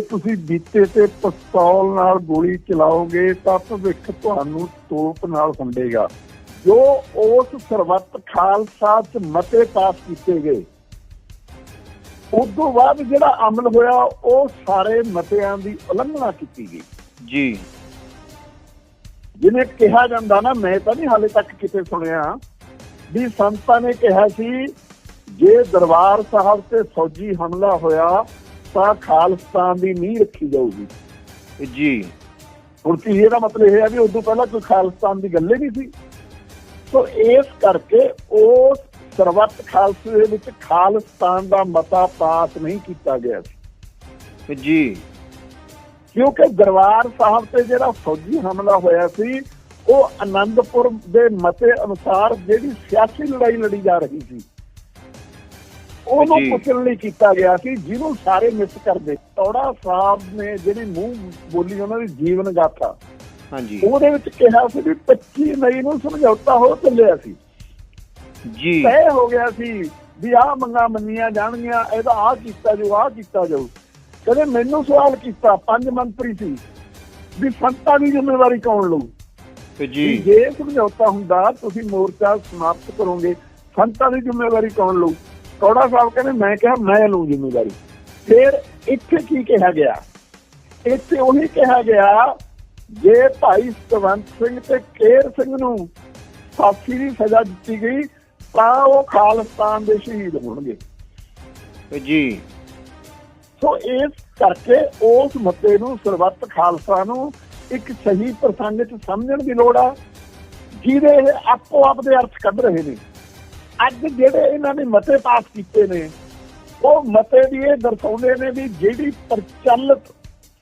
ਜੇ ਤੁਸੀਂ ਬੀਤੇ ਤੇ ਪਿਸਤੌਲ ਨਾਲ ਗੋਲੀ ਚਲਾਓਗੇ ਤਾਂ ਭਵਿੱਖ ਤੁਹਾਨੂੰ ਤੋਪ ਨਾਲ ਹੁੰਡੇਗਾ ਜੋ ਉਸ ਸਰਬੱਤ ਖਾਲਸਾ ਚ ਮਤੇ ਪਾਸ ਕੀਤੇ ਗਏ ਉਸ ਤੋਂ ਬਾਅਦ ਜਿਹੜਾ ਅਮਲ ਹੋਇਆ ਉਹ ਸਾਰੇ ਮਤਿਆਂ ਦੀ ਉਲੰਘਣਾ ਕੀਤੀ ਗਈ। ਜੀ। ਜਿਵੇਂ ਕਿਹਾ ਜਾਂਦਾ ਨਾ ਮੈਂ ਤਾਂ ਨਹੀਂ ਹਾਲੇ ਤੱਕ ਕਿਤੇ ਸੁਣਿਆ ਵੀ ਸੰਤਾਂ ਨੇ ਕਿਹਾ ਸੀ ਜੇ ਦਰਬਾਰ ਸਾਹਿਬ ਤੇ ਫੌਜੀ ਹਮਲਾ ਹੋਇਆ ਤਾਂ ਖਾਲਸਤਾਨ ਦੀ ਨੀਂਹ ਰੱਖੀ ਜਾਊਗੀ। ਜੀ। ਹੁਣ ਕੀ ਇਹਦਾ ਮਤਲਬ ਇਹ ਹੈ ਵੀ ਉਦੋਂ ਪਹਿਲਾਂ ਕੋਈ ਖਾਲਸਤਾਨ ਦੀ ਗੱਲ ਹੀ ਨਹੀਂ ਸੀ। ਸੋ ਇਸ ਕਰਕੇ ਉਸ ਸਰਬੱਤ ਖਾਲਸੇ ਦੇ ਵਿੱਚ ਖਾਲਸਤਾਨ ਦਾ ਮਤਾ ਪਾਸ ਨਹੀਂ ਕੀਤਾ ਗਿਆ ਸੀ। ਜੀ। ਕਿਉਂਕਿ ਦਰਬਾਰ ਸਾਹਿਬ ਤੇ ਜਿਹੜਾ ਫੌਜੀ ਹਮਲਾ ਹੋਇਆ ਸੀ ਉਹ ਆਨੰਦਪੁਰ ਦੇ ਮਤੇ ਅਨੁਸਾਰ ਜਿਹੜੀ ਸਿਆਸੀ ਲੜਾਈ ਲੜੀ ਜਾ ਰਹੀ ਸੀ ਉਹਨੂੰ ਜੀ। ਪੁੱਛਣ ਲਈ ਕੀਤਾ ਗਿਆ ਸੀ ਜਿਹਨੂੰ ਸਾਰੇ ਮਿਸ ਕਰਦੇ। ਤੌੜਾ ਸਾਹਿਬ ਨੇ ਜਿਹੜੀ ਮੂੰਹ ਬੋਲੀ ਉਹਨਾਂ ਦੀ ਜੀਵਨ ਗਾਥਾ ਹਾਂਜੀ। ਉਹਦੇ ਵਿੱਚ ਕਿਹਾ ਸੀ ਵੀ 25 ਮਈ ਨੂੰ ਸਮਝੌਤਾ ਹੋ ਚੱਲਿਆ ਸੀ। ਜੀ। ਤੈਅ ਹੋ ਗਿਆ ਸੀ ਵੀ ਆਹ ਮੰਗਾਂ ਮੰਨੀਆਂ ਜਾਣਗੀਆਂ ਇਹਦਾ ਆਹ ਕੀਤਾ ਜਾਊ ਆਹ ਕੀਤਾ ਜਾਊ। ਕਦੇ ਮੈਨੂੰ ਸਵਾਲ ਕੀਤਾ ਪੰਜ ਮੰਤਰੀ ਸੀ ਵੀ ਸੰਤਾਂ ਦੀ ਜ਼ਿੰਮੇਵਾਰੀ ਕੌਣ ਲਊ? ਜੀ। ਵੀ ਜੇ ਸਮਝੌਤਾ ਹੁੰਦਾ ਤੁਸੀਂ ਮੋਰਚਾ ਸਮਾਪਤ ਕਰੋਗੇ ਸੰਤਾਂ ਦੀ ਜ਼ਿੰਮੇਵਾਰੀ ਕੌਣ ਲਊ? ਕੌੜਾ ਸਾਹਿਬ ਕਹਿੰਦੇ ਮੈਂ ਕਿਹਾ ਮੈਂ ਲਊ ਜ਼ਿੰਮੇਵਾਰੀ। ਫਿਰ ਇੱਥੇ ਕੀ ਕਿਹਾ ਗਿਆ? ਇੱਥੇ ਉਹੀ ਕਿਹਾ ਗਿਆ ਜੇ ਭਾਈ ਸਤਵੰਤ ਸਿੰਘ ਤੇ ਕੇਰ ਸਿੰਘ ਨੂੰ ਫਾਂਸੀ ਦੀ ਸਜ਼ਾ ਦਿੱਤੀ ਗਈ ਤਾਂ ਉਹ ਖਾਲਸਤਾਨ ਦੇ ਸ਼ਹੀਦ ਹੋਣਗੇ। ਜੀ। ਸੋ ਇਸ ਕਰਕੇ ਉਸ ਮਤੇ ਨੂੰ ਸਰਬੱਤ ਖਾਲਸਾ ਨੂੰ ਇੱਕ ਸਹੀ ਪ੍ਰਸੰਗ 'ਚ ਸਮਝਣ ਦੀ ਲੋੜ ਆ ਜਿਹਦੇ ਆਪੋ ਆਪ ਦੇ ਅਰਥ ਕੱਢ ਰਹੇ ਨੇ। ਅੱਜ ਜਿਹੜੇ ਇਹਨਾਂ ਨੇ ਮਤੇ ਪਾਸ ਕੀਤੇ ਨੇ ਉਹ ਮਤੇ ਵੀ ਇਹ ਦਰਸਾਉਂਦੇ ਨੇ ਵੀ ਜਿਹੜੀ ਪ੍ਰਚਲਿਤ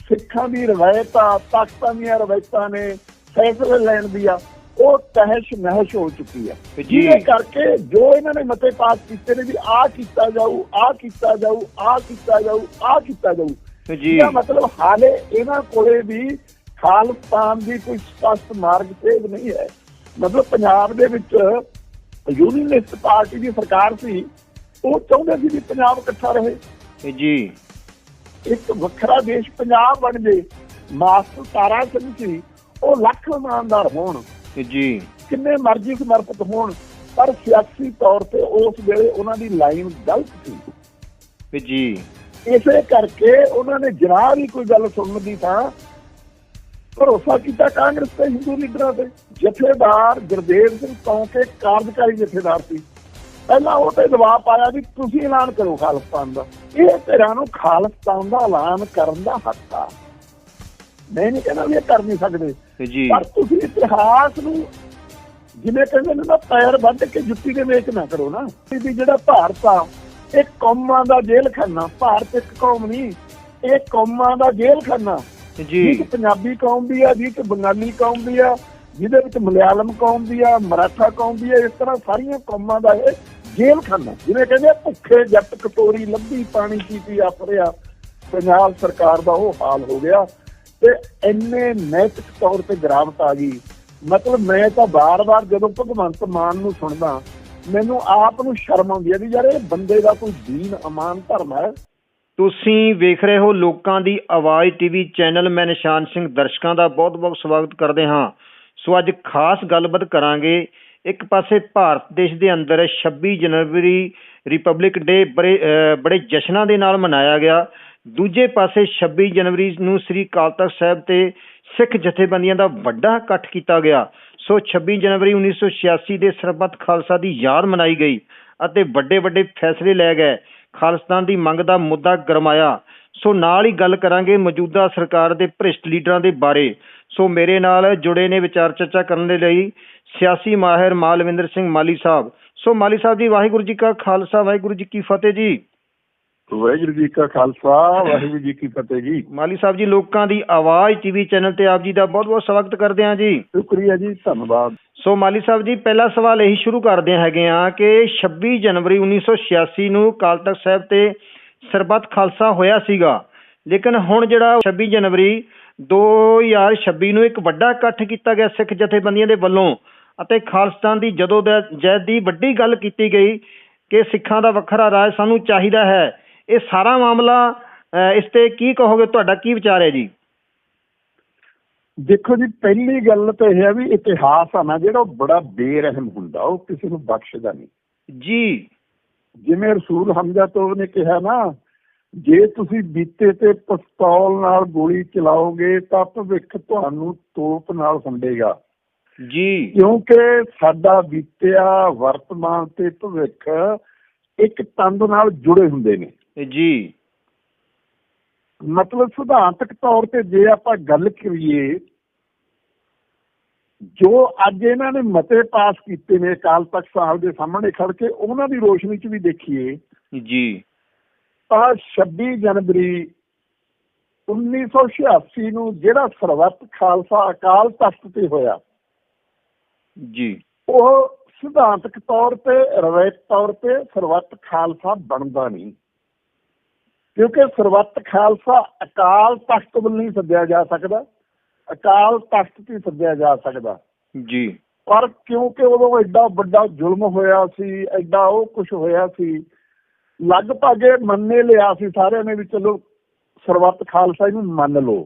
ਸਿੱਖਾਂ ਦੀ ਰਵਾਇਤ ਆ ਤਖਤਾਂ ਦੀਆਂ ਰਵਾਇਤਾਂ ਨੇ ਫੈਸਲੇ ਲੈਣ ਦੀ ਆ ਉਹ ਤਹਿਸ਼ ਨਹਿਸ਼ ਹੋ ਚੁੱਕੀ ਆ ਜੀ। ਜਿਹਦੇ ਕਰਕੇ ਜੋ ਇਹਨਾਂ ਨੇ ਮਤੇ ਪਾਸ ਕੀਤੇ ਨੇ ਵੀ ਆਹ ਕੀਤਾ ਜਾਊ ਆਹ ਕੀਤਾ ਜਾਊ ਆਹ ਕੀਤਾ ਜਾਊ ਆਹ ਕੀਤਾ ਜਾਊ ਜੀ ਇਹਦਾ ਮਤਲਬ ਹਾਲੇ ਇਹਨਾਂ ਕੋਲੇ ਵੀ ਖਾਲਸਤਾਨ ਦੀ ਕੋਈ ਸਪਸ਼ਟ ਮਾਰਗ ਸੇਧ ਨਹੀਂ ਹੈ ਮਤਲਬ ਪੰਜਾਬ ਦੇ ਵਿੱਚ ਯੂਨੀਅਨਿਸਟ ਪਾਰਟੀ ਦੀ ਸਰਕਾਰ ਸੀ ਉਹ ਚਾਹੁੰਦੇ ਸੀ ਵੀ ਪੰਜਾਬ ਇਕੱਠਾ ਰਹੇ। ਜੀ। ਇੱਕ ਵੱਖਰਾ ਦੇਸ਼ ਪੰਜਾਬ ਬਣ ਜੇ ਮਾਸਟਰ ਤਾਰਾ ਸਿੰਘ ਸੀ ਉਹ ਲੱਖ ਇਮਾਨਦਾਰ ਹੋਣ। ਜੀ। ਕਿੰਨੇ ਮਰਜ਼ੀ ਸਮਰਪਿਤ ਹੋਣ ਪਰ ਸਿਆਸੀ ਤੌਰ ਤੇ ਉਸ ਵੇਲੇ ਉਹਨਾਂ ਦੀ ਲਾਈਨ ਗਲਤ ਸੀ। ਜੀ। ਇਸੇ ਕਰਕੇ ਉਹਨਾਂ ਨੇ ਜਨਾਬ ਹੀ ਕੋਈ ਗੱਲ ਸੁਣਨ ਦੀ ਤਾਂ ਭਰੋਸਾ ਕੀਤਾ ਕਾਂਗਰਸ ਤੇ ਹਿੰਦੂ ਲੀਡਰਾਂ ਤੇ। ਜਥੇਦਾਰ ਗੁਰਦੇਵ ਸਿੰਘ ਕੌਂਕੇ ਕਾਰਜਕਾਰੀ ਜਥੇਦਾਰ ਸੀ। ਪਹਿਲਾਂ ਉਹ ਤੇ ਦਬਾਅ ਪਾਇਆ ਵੀ ਤੁਸੀਂ ਐਲਾਨ ਕਰੋ ਖਾਲਸਤਾਨ ਦਾ। ਇਹ ਧਿਰਾਂ ਨੂੰ ਖਾਲਸਤਾਨ ਦਾ ਐਲਾਨ ਕਰਨ ਦਾ ਹੱਕ ਆ। ਮੈਂ ਨਹੀਂ ਕਹਿੰਦਾ ਵੀ ਇਹ ਕਰ ਨਹੀਂ ਸਕਦੇ। ਜੀ। ਪਰ ਤੁਸੀਂ ਇਤਿਹਾਸ ਨੂੰ ਜਿਵੇਂ ਕਹਿੰਦੇ ਨੇ ਨਾ ਪੈਰ ਵੱਢ ਕੇ ਜੁੱਤੀ ਦੇ ਵੇਚ ਨਾ ਕਰੋ ਨਾ। ਵੀ ਜਿਹੜਾ ਭਾਰਤ ਆ ਇਹ ਕੌਮਾਂ ਦਾ ਜੇਲ੍ਹ ਖਾਨਾ ਭਾਰਤ ਇੱਕ ਕੌਮ ਨਹੀਂ ਇਹ ਕੌਮਾਂ ਦਾ ਜੇਲ੍ਹ ਖਾਨਾ ਜੀ। ਜਿਹਦੇ ਪੰਜਾਬੀ ਕੌਮ ਵੀ ਆ, ਜਿਹਦੇ ਬੰਗਾਲੀ ਕੌਮ ਵੀ ਆ, ਜਿਹਦੇ ਵਿੱਚ ਮਲਿਆਲਮ ਕੌਮ ਵੀ ਆ, ਮਰਾਠਾ ਕੌਮ ਵੀ ਆ, ਇਸ ਤਰ੍ਹਾਂ ਸਾਰੀਆਂ ਕੌਮਾਂ ਦਾ ਇਹ ਜੇਲ੍ਹ ਖਾਨਾ ਜਿਵੇਂ ਕਹਿੰਦੇ ਭੁੱਖੇ ਜੱਟ ਕਟੋਰੀ ਲੱਭੀ ਪਾਣੀ ਪੀਤੀ ਆਪਰਿਆ ਪੰਜਾਬ ਸਰਕਾਰ ਦਾ ਉਹ ਹਾਲ ਹੋ ਗਿਆ ਤੇ ਇੰਨੇ ਨੈਤਿਕ ਤੌਰ ਤੇ ਗਿਰਾਵਟ ਆ ਗਈ। ਮਤਲਬ ਮੈਂ ਤਾਂ ਬਾਰ-ਬਾਰ ਜਦੋਂ ਭਗਵੰਤ ਮਾਨ ਨੂੰ ਸੁਣਦਾ, ਮੈਨੂੰ ਆਪ ਨੂੰ ਸ਼ਰਮ ਆਉਂਦੀ ਹੈ ਵੀ ਯਾਰ ਇਹ ਬੰਦੇ ਦਾ ਕੋਈ ਦੀਨ ਅਮਾਨ ਧਰਮ ਹੈ। ਤੁਸੀਂ ਵੇਖ ਰਹੇ ਹੋ ਲੋਕਾਂ ਦੀ ਆਵਾਜ਼ ਟੀਵੀ ਚੈਨਲ, ਮੈਂ ਨਿਸ਼ਾਨ ਸਿੰਘ, ਦਰਸ਼ਕਾਂ ਦਾ ਬਹੁਤ-ਬਹੁਤ ਸਵਾਗਤ ਕਰਦੇ ਹਾਂ। ਸੋ ਅੱਜ ਖਾਸ ਗੱਲਬਾਤ ਕਰਾਂਗੇ। ਇੱਕ ਪਾਸੇ ਭਾਰਤ ਦੇਸ਼ ਦੇ ਅੰਦਰ 26 ਜਨਵਰੀ ਰਿਪਬਲਿਕ ਡੇ ਬੜੇ ਬੜੇ ਜਸ਼ਨਾਂ ਦੇ ਨਾਲ ਮਨਾਇਆ ਗਿਆ। ਦੂਜੇ ਪਾਸੇ 26 ਜਨਵਰੀ ਨੂੰ ਸ੍ਰੀ ਅਕਾਲ ਤਖਤ ਸਾਹਿਬ ਤੇ ਸਿੱਖ ਜਥੇਬੰਦੀਆਂ ਦਾ ਵੱਡਾ ਇਕੱਠ ਕੀਤਾ ਗਿਆ। ਸੋ 26 ਜਨਵਰੀ 1986 ਦੇ ਸਰਬੱਤ ਖਾਲਸਾ ਦੀ ਯਾਦ ਮਨਾਈ ਗਈ ਅਤੇ ਵੱਡੇ ਵੱਡੇ ਫੈਸਲੇ ਲਏ ਗਏ। ਖਾਲਿਸਤਾਨ ਦੀ ਮੰਗ ਦਾ ਮੁੱਦਾ ਗਰਮਾਇਆ ਸੋ ਨਾਲ ਹੀ ਗੱਲ ਕਰਾਂਗੇ ਮੌਜੂਦਾ ਸਰਕਾਰ ਦੇ ਭ੍ਰਿਸ਼ਟ ਲੀਡਰਾਂ ਦੇ ਬਾਰੇ। ਸੋ ਮੇਰੇ ਨਾਲ ਜੁੜੇ ਨੇ ਵਿਚਾਰ ਚਰਚਾ ਕਰਨ ਦੇ ਲਈ ਸਿਆਸੀ ਮਾਹਿਰ ਮਾਲਵਿੰਦਰ ਸਿੰਘ ਮਾਲੀ ਸਾਹਿਬ। ਸੋ ਮਾਲੀ ਸਾਹਿਬ ਜੀ, ਵਾਹਿਗੁਰੂ ਜੀ ਕਾ ਖਾਲਸਾ, ਵਾਹਿਗੁਰੂ ਜੀ ਕੀ ਫਤਿਹ ਜੀ। ਵਾਹਿਗੁਰੂ ਜੀ ਕਾ ਖਾਲਸਾ ਵਾਹਿਗੁਰੂ ਜੀ ਕੀ ਫਤਿਹ ਜੀ। ਮਾਲੀ ਸਾਹਿਬ ਜੀ ਲੋਕਾਂ ਦੀ ਆਵਾਜ਼ ਟੀਵੀ ਚੈਨਲ ਤੇ ਆਪ ਜੀ ਦਾ ਬਹੁਤ-ਬਹੁਤ ਸਵਾਗਤ ਕਰਦੇ ਹਾਂ ਜੀ। ਸ਼ੁਕਰੀਆ ਜੀ ਧੰਨਵਾਦ। ਸੋ ਮਾਲੀ ਸਾਹਿਬ ਜੀ ਪਹਿਲਾ ਸਵਾਲ ਇਹੀ ਸ਼ੁਰੂ ਕਰਦੇ ਹੈਗੇ ਆ ਕਿ 26 ਜਨਵਰੀ 1986 ਨੂੰ ਅਕਾਲ ਤਖਤ ਸਾਹਿਬ ਤੇ ਸਰਬੱਤ ਖਾਲਸਾ ਹੋਇਆ ਸੀਗਾ। ਲੇਕਿਨ ਹੁਣ ਜਿਹੜਾ 26 ਜਨਵਰੀ 2026 ਨੂੰ ਇੱਕ ਵੱਡਾ ਇਕੱਠ ਕੀਤਾ ਗਿਆ ਸਿੱਖ ਜਥੇਬੰਦੀਆਂ ਦੇ ਵੱਲੋਂ ਅਤੇ ਖਾਲਿਸਤਾਨ ਦੀ ਜਦੋਂ ਜੈਦ ਦੀ ਵੱਡੀ ਗੱਲ ਕੀਤੀ ਗਈ ਕਿ ਸਿੱਖਾਂ ਦਾ ਵੱਖਰਾ ਰਾਜ ਸਾਨੂੰ ਚਾਹੀਦਾ ਹੈ ਇਹ ਸਾਰਾ ਮਾਮਲਾ ਇਸ ਤੇ ਕੀ ਕਹੋਗੇ? ਤੁਹਾਡਾ ਕੀ ਵਿਚਾਰ ਹੈ ਜੀ? ਦੇਖੋ ਜੀ ਪਹਿਲੀ ਗੱਲ ਤਾਂ ਇਹ ਹੈ ਵੀ ਇਤਿਹਾਸ ਆ ਨਾ ਜਿਹੜਾ ਉਹ ਬੜਾ ਬੇਰਹਿਮ ਹੁੰਦਾ ਉਹ ਕਿਸੇ ਨੂੰ ਬਖਸ਼ਦਾ ਨਹੀਂ। ਜੀ। ਜਿਵੇਂ ਰਸੂਲ ਹਮਜ਼ਾ ਤੋਂ ਨੇ ਕਿਹਾ ਨਾ ਜੇ ਤੁਸੀਂ ਬੀਤੇ ਤੇ ਪਿਸਤੌਲ ਨਾਲ ਗੋਲੀ ਚਲਾਓਗੇ ਤਾਂ ਭਵਿੱਖ ਤੁਹਾਨੂੰ ਤੋਪ ਨਾਲ ਹੁੰਡੇਗਾ ਜੀ। ਕਿਉਂਕਿ ਸਾਡਾ ਬੀਤਿਆ ਵਰਤਮਾਨ ਤੇ ਭਵਿੱਖ ਇੱਕ ਤੰਦ ਨਾਲ ਜੁੜੇ ਹੁੰਦੇ ਨੇ। ਜੀ। ਮਤਲਬ ਸਿਧਾਂਤਕ ਤੌਰ ਤੇ ਜੇ ਆਪਾਂ ਗੱਲ ਕਰੀਏ ਜੋ ਅੱਜ ਇਹਨਾਂ ਨੇ ਮਤੇ ਪਾਸ ਕੀਤੇ ਨੇ ਅਕਾਲ ਤਖਤ ਸਾਹਿਬ ਦੇ ਸਾਹਮਣੇ ਖੜ ਕੇ ਉਹਨਾਂ ਦੀ ਰੋਸ਼ਨੀ 'ਚ ਵੀ ਦੇਖੀਏ ਜੀ। ਤਾਂ 26 ਜਨਵਰੀ 1986 ਨੂੰ ਜਿਹੜਾ ਸਰਬੱਤ ਖਾਲਸਾ ਅਕਾਲ ਤਖਤ ਤੇ ਹੋਇਆ ਜੀ। ਉਹ ਸਿਧਾਂਤਕ ਤੌਰ ਤੇ ਰਵਾਇਤ ਤੌਰ ਤੇ ਸਰਬੱਤ ਖਾਲਸਾ ਬਣਦਾ ਨਹੀਂ। ਕਿਉਂਕਿ ਸਰਬੱਤ ਖਾਲਸਾ ਅਕਾਲ ਤਖਤ ਵੱਲ ਨਹੀਂ ਸੱਦਿਆ ਜਾ ਸਕਦਾ ਅਕਾਲ ਤਖਤ ਤੇ ਸੱਦਿਆ ਜਾ ਸਕਦਾ। ਜੀ। ਪਰ ਕਿਉਂਕਿ ਉਦੋਂ ਐਡਾ ਵੱਡਾ ਜ਼ੁਲਮ ਹੋਇਆ ਸੀ ਐਡਾ ਉਹ ਕੁਝ ਹੋਇਆ ਸੀ ਲਗਭਗ ਇਹ ਮੰਨੇ ਲਿਆ ਸੀ ਸਾਰਿਆਂ ਨੇ ਵੀ ਚਲੋ ਸਰਬੱਤ ਖਾਲਸਾ ਇਹਨੂੰ ਮੰਨ ਲਓ।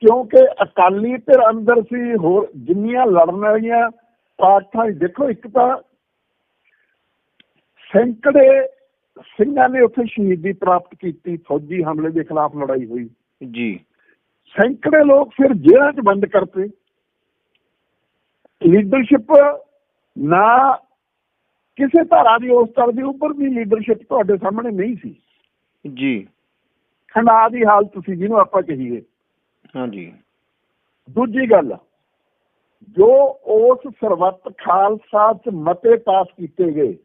ਕਿਉਂਕਿ ਅਕਾਲੀ ਧਿਰ ਅੰਦਰ ਸੀ ਹੋਰ ਜਿੰਨੀਆਂ ਲੜਨ ਵਾਲੀਆਂ ਪਾਰਟੀਆਂ ਦੇਖੋ ਇੱਕ ਤਾਂ ਸੈਂਕੜੇ ਸਿੰਘਾਂ ਨੇ ਉੱਥੇ ਸ਼ਹੀਦੀ ਪ੍ਰਾਪਤ ਕੀਤੀ ਫੌਜੀ ਹਮਲੇ ਦੇ ਖਿਲਾਫ ਲੜਾਈ ਹੋਈ। ਜੀ। ਸੈਂਕੜੇ ਲੋਕ ਫਿਰ ਜੇਲ੍ਹਾਂ 'ਚ ਬੰਦ ਕਰਤੇ। ਲੀਡਰਸ਼ਿਪ ਨਾ ਕਿਸੇ ਧਾਰਾ ਦੀ ਉਸ ਤਰ੍ਹਾਂ ਦੀ ਉੱਪਰ ਦੀ ਲੀਡਰਸ਼ਿਪ ਤੁਹਾਡੇ ਸਾਹਮਣੇ ਨਹੀਂ ਸੀ। ਜੀ। ਖੰਡਾ ਦੀ ਹਾਲਤ ਸੀ ਜਿਹਨੂੰ ਆਪਾਂ ਕਹੀਏ। ਹਾਂਜੀ। ਦੂਜੀ ਗੱਲ ਜੋ ਉਸ ਸਰਬੱਤ ਖਾਲਸਾ ਚ ਮਤੇ ਪਾਸ ਕੀਤੇ ਗਏ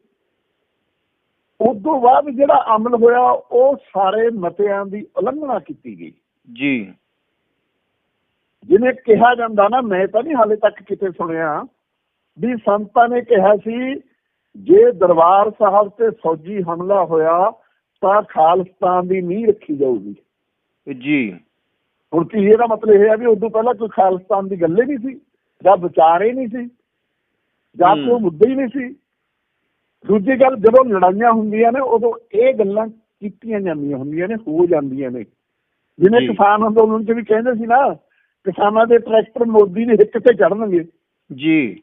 ਉਸ ਤੋਂ ਬਾਅਦ ਜਿਹੜਾ ਅਮਲ ਹੋਇਆ ਉਹ ਸਾਰੇ ਮਤਿਆਂ ਦੀ ਉਲੰਘਣਾ ਕੀਤੀ ਗਈ। ਜੀ। ਜਿਵੇਂ ਕਿਹਾ ਜਾਂਦਾ ਨਾ ਮੈਂ ਤਾਂ ਨਹੀਂ ਹਾਲੇ ਤੱਕ ਕਿਤੇ ਸੁਣਿਆ ਵੀ ਸੰਤਾਂ ਨੇ ਕਿਹਾ ਸੀ ਜੇ ਦਰਬਾਰ ਸਾਹਿਬ ਤੇ ਫੌਜੀ ਹਮਲਾ ਹੋਇਆ ਤਾਂ ਖਾਲਸਤਾਨ ਦੀ ਨੀਂਹ ਰੱਖੀ ਜਾਊਗੀ। ਜੀ। ਹੁਣ ਕੀ ਇਹਦਾ ਮਤਲਬ ਇਹ ਹੈ ਵੀ ਉਦੋਂ ਪਹਿਲਾਂ ਕੋਈ ਖਾਲਸਤਾਨ ਦੀ ਗੱਲ ਨਹੀਂ ਸੀ ਜਾਂ ਵਿਚਾਰ ਨਹੀਂ ਸੀ ਜਾਂ। ਕੋਈ ਮੁੱਦਾ ਹੀ ਨਹੀਂ ਸੀ। ਦੂਜੀ ਗੱਲ ਜਦੋਂ ਲੜਾਈਆਂ ਹੁੰਦੀਆਂ ਨੇ ਉਦੋਂ ਇਹ ਗੱਲਾਂ ਕੀਤੀਆਂ ਜਾਂਦੀਆਂ ਹੁੰਦੀਆਂ ਨੇ ਹੋ ਜਾਂਦੀਆਂ ਨੇ। ਜਿਵੇਂ। ਕਿਸਾਨ ਅੰਦੋਲਨ ਚ ਵੀ ਕਹਿੰਦੇ ਸੀ ਨਾ ਕਿਸਾਨਾਂ ਦੇ ਟਰੈਕਟਰ ਮੋਦੀ ਦੇ ਹਿੱਕ ਤੇ ਚੜਨਗੇ ਜੀ।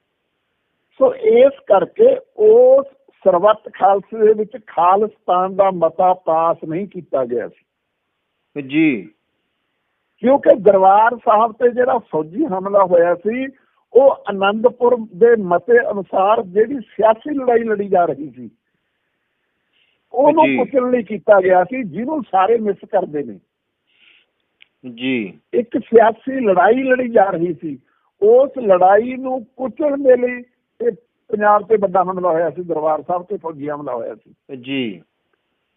ਸੋ ਇਸ ਕਰਕੇ ਉਸ ਸਰਬੱਤ ਖਾਲਸੇ ਦੇ ਵਿੱਚ ਖਾਲਿਸਤਾਨ ਦਾ ਮਤਾ ਪਾਸ ਨਹੀਂ ਕੀਤਾ ਗਿਆ ਸੀ। ਜੀ। ਕਿਉਂਕਿ ਦਰਬਾਰ ਸਾਹਿਬ ਤੇ ਜਿਹੜਾ ਫੌਜੀ ਹਮਲਾ ਹੋਇਆ ਸੀ ਉਹ ਆਨੰਦਪੁਰ ਦੇ ਮਤੇ ਅਨੁਸਾਰ ਜਿਹੜੀ ਸਿਆਸੀ ਲੜਾਈ ਲੜੀ ਜਾ ਰਹੀ ਸੀ ਉਹਨੂੰ। ਕੁਚਲਣ ਲਈ ਕੀਤਾ ਗਿਆ ਸੀ ਜਿਹਨੂੰ ਸਾਰੇ ਮਿਸ ਕਰਦੇ ਨੇ। ਜੀ। ਇੱਕ ਸਿਆਸੀ ਲੜਾਈ ਲੜੀ ਜਾ ਰਹੀ ਸੀ ਉਸ ਲੜਾਈ ਨੂੰ ਕੁਚਲਣ ਦੇ ਲਈ ਇਹ ਪੰਜਾਬ ਤੇ ਵੱਡਾ ਹਮਲਾ ਹੋਇਆ ਸੀ ਦਰਬਾਰ ਸਾਹਿਬ ਤੇ ਫੌਜੀ ਹਮਲਾ ਹੋਇਆ ਸੀ। ਜੀ।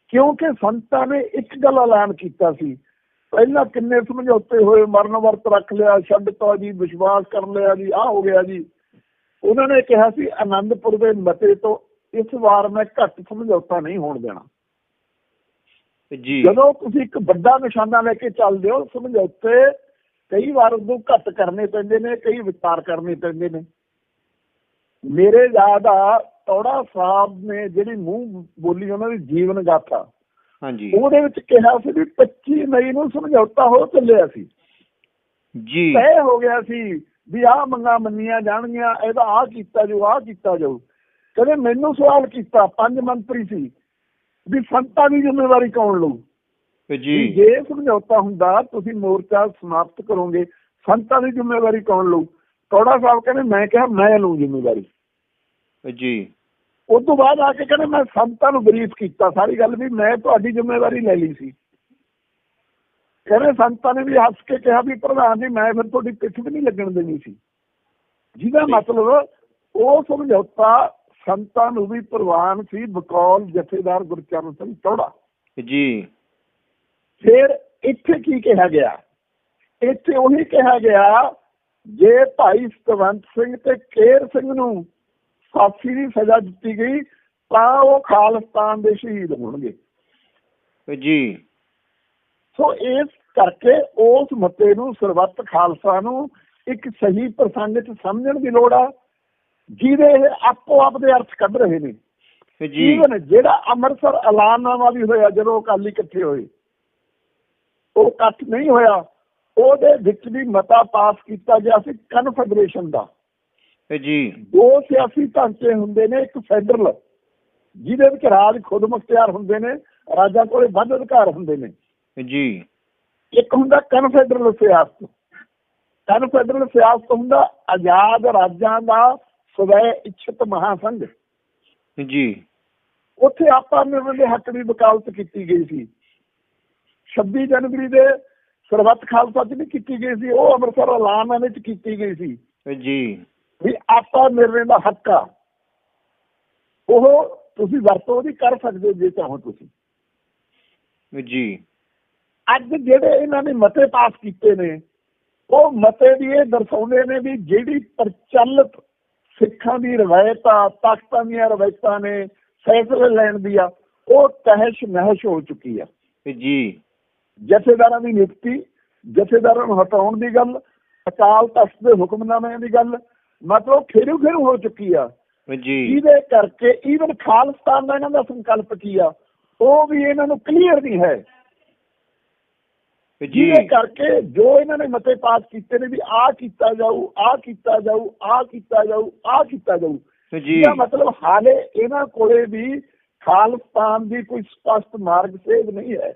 ਕਿਉਂਕਿ ਸੰਤਾਂ ਨੇ ਇੱਕ ਗੱਲ ਐਲਾਨ ਕੀਤਾ ਸੀ ਪਹਿਲਾਂ ਕਿੰਨੇ ਸਮਝੌਤੇ ਹੋਏ ਮਰਨ ਵਰਤ ਰੱਖ ਲਿਆ ਛੱਡਤਾ ਜੀ ਵਿਸ਼ਵਾਸ ਕਰ ਲਿਆ ਜੀ ਆਹ ਹੋ ਗਿਆ ਜੀ। ਉਹਨਾਂ ਨੇ ਕਿਹਾ ਸੀ ਆਨੰਦਪੁਰ ਦੇ ਮਤੇ ਤੋਂ ਇਸ ਵਾਰ ਮੈਂ ਘੱਟ ਸਮਝੌਤਾ ਨਹੀਂ ਹੋਣ ਦੇਣਾ। ਜੀ। ਜਦੋਂ ਤੁਸੀਂ ਇੱਕ ਵੱਡਾ ਨਿਸ਼ਾਨਾ ਲੈ ਕੇ ਚੱਲਦੇ ਹੋ ਸਮਝੌਤੇ ਕਈ ਵਾਰ ਉਦੋਂ ਘੱਟ ਕਰਨੇ ਪੈਂਦੇ ਨੇ ਕਈ ਵਿਚਾਰ ਕਰਨੇ ਪੈਂਦੇ ਨੇ। ਮੇਰੇ ਆ ਤੌੜਾ ਸਾਹਿਬ ਨੇ ਜਿਹੜੀ ਮੂੰਹ ਬੋਲੀ ਉਹਨਾਂ ਦੀ ਜੀਵਨ ਗਾਥਾ ਹਾਂਜੀ। ਉਹਦੇ ਵਿੱਚ ਕਿਹਾ ਸੀ ਵੀ 25 ਮਈ ਨੂੰ ਸਮਝੌਤਾ ਹੋ ਚੱਲਿਆ ਸੀ। ਜੀ। ਤੈਅ ਹੋ ਗਿਆ ਸੀ ਵੀ ਆਹ ਮੰਗਾਂ ਮੰਨੀਆਂ ਜਾਣਗੀਆਂ ਇਹਦਾ ਆਹ ਕੀਤਾ ਜੋ ਆਹ ਕੀਤਾ ਜਾਊ। ਕਹਿੰਦੇ ਮੈਨੂੰ ਸਵਾਲ ਕੀਤਾ ਪੰਜ ਮੰਤਰੀ ਸੀ ਵੀ ਸੰਤਾਂ ਦੀ ਜ਼ਿੰਮੇਵਾਰੀ ਕੌਣ ਲਊ? ਜੀ। ਜੇ ਸਮਝੌਤਾ ਹੁੰਦਾ ਤੁਸੀਂ ਮੋਰਚਾ ਸਮਾਪਤ ਕਰੋਗੇ ਸੰਤਾਂ ਦੀ ਜ਼ਿੰਮੇਵਾਰੀ ਕੌਣ ਲਊ? ਕੌੜਾ ਸਾਹਿਬ ਕਹਿੰਦੇ ਮੈਂ ਕਿਹਾ ਮੈਂ ਲਊ ਜ਼ਿੰਮੇਵਾਰੀ। ਜੀ। ਉਸ ਤੋਂ ਬਾਅਦ ਆ ਕੇ ਕਹਿੰਦੇ ਮੈਂ ਸੰਤਾਂ ਨੂੰ ਬਰੀਫ ਕੀਤਾ ਸਾਰੀ ਗੱਲ ਵੀ ਮੈਂ ਤੁਹਾਡੀ ਜ਼ਿੰਮੇਵਾਰੀ ਲੈ ਲਈ ਸੀ। ਕਹਿੰਦੇ ਸੰਤਾਂ ਨੇ ਵੀ ਹੱਸ ਕੇ ਕਿਹਾ ਵੀ ਪ੍ਰਧਾਨ ਜੀ ਮੈਂ ਫਿਰ ਤੁਹਾਡੀ ਪਿੱਠ ਵੀ ਨਹੀਂ ਲੱਗਣ ਦੇਣੀ ਸੀ। ਜਿਹਦਾ। ਮਤਲਬ ਉਹ ਸਮਝੌਤਾ ਸੰਤਾਂ ਨੂੰ ਵੀ ਪ੍ਰਵਾਨ ਸੀ ਬਕੌਲ ਜਥੇਦਾਰ ਗੁਰਚਰਨ ਸਿੰਘ ਚੌੜਾ। ਜੀ। ਫਿਰ ਇੱਥੇ ਕੀ ਕਿਹਾ ਗਿਆ? ਇੱਥੇ ਉਹੀ ਕਿਹਾ ਗਿਆ ਜੇ ਭਾਈ ਸਤਵੰਤ ਸਿੰਘ ਤੇ ਕੇਰ ਸਿੰਘ ਨੂੰ ਫਾਂਸੀ ਦੀ ਸਜ਼ਾ ਦਿੱਤੀ ਗਈ ਤਾਂ ਉਹ ਖਾਲਿਸਤਾਨ ਦੇ ਸ਼ਹੀਦ ਹੋਣਗੇ। ਜੀ। ਸੋ ਇਸ ਕਰਕੇ ਉਸ ਮਤੇ ਨੂੰ ਸਰਬੱਤ ਖਾਲਸਾ ਨੂੰ ਇੱਕ ਸਹੀ ਪ੍ਰਸੰਗ 'ਚ ਸਮਝਣ ਦੀ ਲੋੜ ਆ ਜਿਹਦੇ ਆਪੋ ਆਪ ਦੇ ਅਰਥ ਕੱਢ ਰਹੇ ਨੇ। ਜੀ। ਈਵਨ ਜਿਹੜਾ ਅੰਮ੍ਰਿਤਸਰ ਐਲਾਨਨਾਮਾ ਵੀ ਹੋਇਆ ਜਦੋਂ ਅਕਾਲੀ ਇਕੱਠੇ ਹੋਏ ਉਹ ਇਕੱਠ ਨਹੀਂ ਹੋਇਆ ਉਹਦੇ ਵਿੱਚ ਵੀ ਮਤਾ ਪਾਸ ਕੀਤਾ ਗਿਆ ਸੀ ਕਨਫੈਡਰੇਸ਼ਨ ਦਾ। ਜੀ। ਦੋ ਸਿਆਸੀ ਢਾਂਚੇ ਹੁੰਦੇ ਨੇ ਇੱਕ ਫੈਡਰਲ ਜਿਹਦੇ ਵਿੱਚ ਰਾਜ ਖੁਦ ਮੁਖਤਿਆਰ ਹੁੰਦੇ ਨੇ ਰਾਜਾਂ ਕੋਲੇ ਵੱਧ ਅਧਿਕਾਰ ਹੁੰਦੇ ਨੇ। ਜੀ। ਇੱਕ ਹੁੰਦਾ ਕਨਫੈਡਰਲ ਸਿਆਸਤ। ਕਨਫੈਡਰਲ ਸਿਆਸਤ ਹੁੰਦਾ ਆਜ਼ਾਦ ਰਾਜਾਂ ਦਾ ਸਵੈ ਇੱਛਤ ਮਹਾਸੰਘ। ਜੀ। ਉੱਥੇ ਆਪਾਂ ਨਿਰਣ ਦੇ ਹੱਕ ਦੀ ਵਕਾਲਤ ਕੀਤੀ ਗਈ ਸੀ। 26 ਜਨਵਰੀ ਦੇ ਸਰਬੱਤ ਖਾਲਸਾ ਚ ਵੀ ਕੀਤੀ ਗਈ ਸੀ ਉਹ ਅੰਮ੍ਰਿਤਸਰ ਐਲਾਨ ਵਿੱਚ ਕੀਤੀ ਗਈ ਸੀ। ਜੀ। ਵੀ ਆਪਾਂ ਨਿਰਣੇ ਦਾ ਹੱਕ ਆ ਉਹ ਤੁਸੀਂ ਵਰਤੋਂ ਉਹਦੀ ਕਰ ਸਕਦੇ ਜੇ ਚਾਹੋ ਤੁਸੀਂ। ਜੀ। ਅੱਜ ਜਿਹੜੇ ਇਹਨਾਂ ਨੇ ਮਤੇ ਪਾਸ ਕੀਤੇ ਨੇ ਉਹ ਮਤੇ ਵੀ ਇਹ ਦਰਸਾਉਂਦੇ ਨੇ ਵੀ ਜਿਹੜੀ ਪ੍ਰਚਲਿਤ ਸਿੱਖਾਂ ਦੀ ਰਵਾਇਤ ਆ ਤਖਤਾਂ ਦੀਆਂ ਰਵਾਇਤਾਂ ਨੇ ਫੈਸਲੇ ਲੈਣ ਦੀ ਆ ਉਹ ਤਹਿਸ਼ ਨਹਿਸ਼ ਹੋ ਚੁੱਕੀ ਆ। ਜੀ। ਜਥੇਦਾਰਾਂ ਦੀ ਨਿਯੁਕਤੀ ਜਥੇਦਾਰਾਂ ਨੂੰ ਹਟਾਉਣ ਦੀ ਗੱਲ ਅਕਾਲ ਤਖਤ ਦੇ ਹੁਕਮਨਾਮਿਆਂ ਦੀ ਗੱਲ ਮਤਲਬ ਖੇਰੂ ਖੇਰੂ ਹੋ ਚੁੱਕੀ ਆ। ਜੀ। ਜਿਹਦੇ ਕਰਕੇ ਈਵਨ ਖਾਲਸਤਾਨ ਦਾ ਇਹਨਾਂ ਦਾ ਸੰਕਲਪ ਕੀ ਆ ਉਹ ਵੀ ਇਹਨਾਂ ਨੂੰ ਕਲੀਅਰ ਨਹੀਂ ਹੈ। ਜੀ। ਜਿਹਦੇ ਕਰਕੇ ਜੋ ਇਹਨਾਂ ਨੇ ਮਤੇ ਪਾਸ ਕੀਤੇ ਨੇ ਵੀ ਆਹ ਕੀਤਾ ਜਾਊ ਆਹ ਕੀਤਾ ਜਾਊ ਆਹ ਕੀਤਾ ਜਾਊ ਆਹ ਕੀਤਾ ਜਾਊ। ਜੀ। ਇਹਦਾ ਮਤਲਬ ਹਾਲੇ ਇਹਨਾਂ ਕੋਲੇ ਵੀ ਖਾਲਸਤਾਨ ਦੀ ਕੋਈ ਸਪਸ਼ਟ ਮਾਰਗ ਸੇਧ ਨਹੀਂ ਹੈ।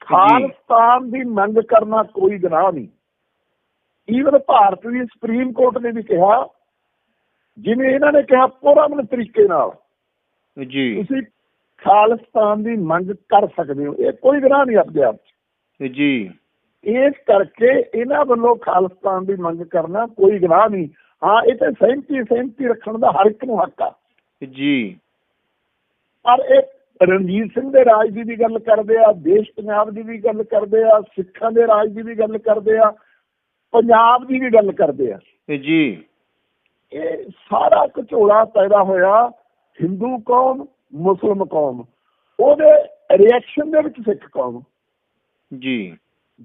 ਖਾਲਸਤਾਨ ਦੀ ਮੰਗ ਕਰਨਾ ਕੋਈ ਗੁਨਾਹ ਨਹੀਂ। ਈਵਨ ਭਾਰਤ ਦੀ ਸੁਪਰੀਮ ਕੋਰਟ ਨੇ ਵੀ ਕਿਹਾ ਜਿਵੇਂ ਇਹਨਾਂ ਨੇ ਕਿਹਾ ਪੁਰਮਨ ਤਰੀਕੇ ਨਾਲ ਜੀ। ਤੁਸੀਂ ਖਾਲਸਤਾਨ ਦੀ ਮੰਗ ਕਰ ਸਕਦੇ ਹੋ ਇਹ ਕੋਈ ਗੁਨਾਹ ਨਹੀਂ ਆਪਣੇ ਆਪ 'ਚ। ਜੀ। ਇਸ ਕਰਕੇ ਇਹਨਾਂ ਵੱਲੋਂ ਖਾਲਸਤਾਨ ਦੀ ਮੰਗ ਕਰਨਾ ਕੋਈ ਗੁਨਾਹ ਨਹੀਂ। ਹਾਂ ਇਹ ਤੇ ਸਹਿਮਤੀ ਸਹਿਮਤੀ ਰੱਖਣ ਦਾ ਹਰ ਇੱਕ ਨੂੰ ਹੱਕ ਆ। ਜੀ। ਪਰ ਇਹ ਰਣਜੀਤ ਸਿੰਘ ਦੇ ਰਾਜ ਦੀ ਵੀ ਗੱਲ ਕਰਦੇ ਆ ਦੇਸ਼ ਪੰਜਾਬ ਦੀ ਵੀ ਗੱਲ ਕਰਦੇ ਆ ਸਿੱਖਾਂ ਦੇ ਰਾਜ ਦੀ ਵੀ ਗੱਲ ਕਰਦੇ ਆ ਪੰਜਾਬ ਦੀ ਵੀ ਗੱਲ ਕਰਦੇ ਆ। ਜੀ। ਇਹ ਸਾਰਾ ਘਚੋਲਾ ਪੈਦਾ ਹੋਇਆ ਹਿੰਦੂ ਕੌਮ ਮੁਸਲਮ ਕੌਮ। ਉਹਦੇ ਰਿਐਕਸ਼ਨ ਦੇ ਵਿੱਚ ਸਿੱਖ ਕੌਮ। ਜੀ।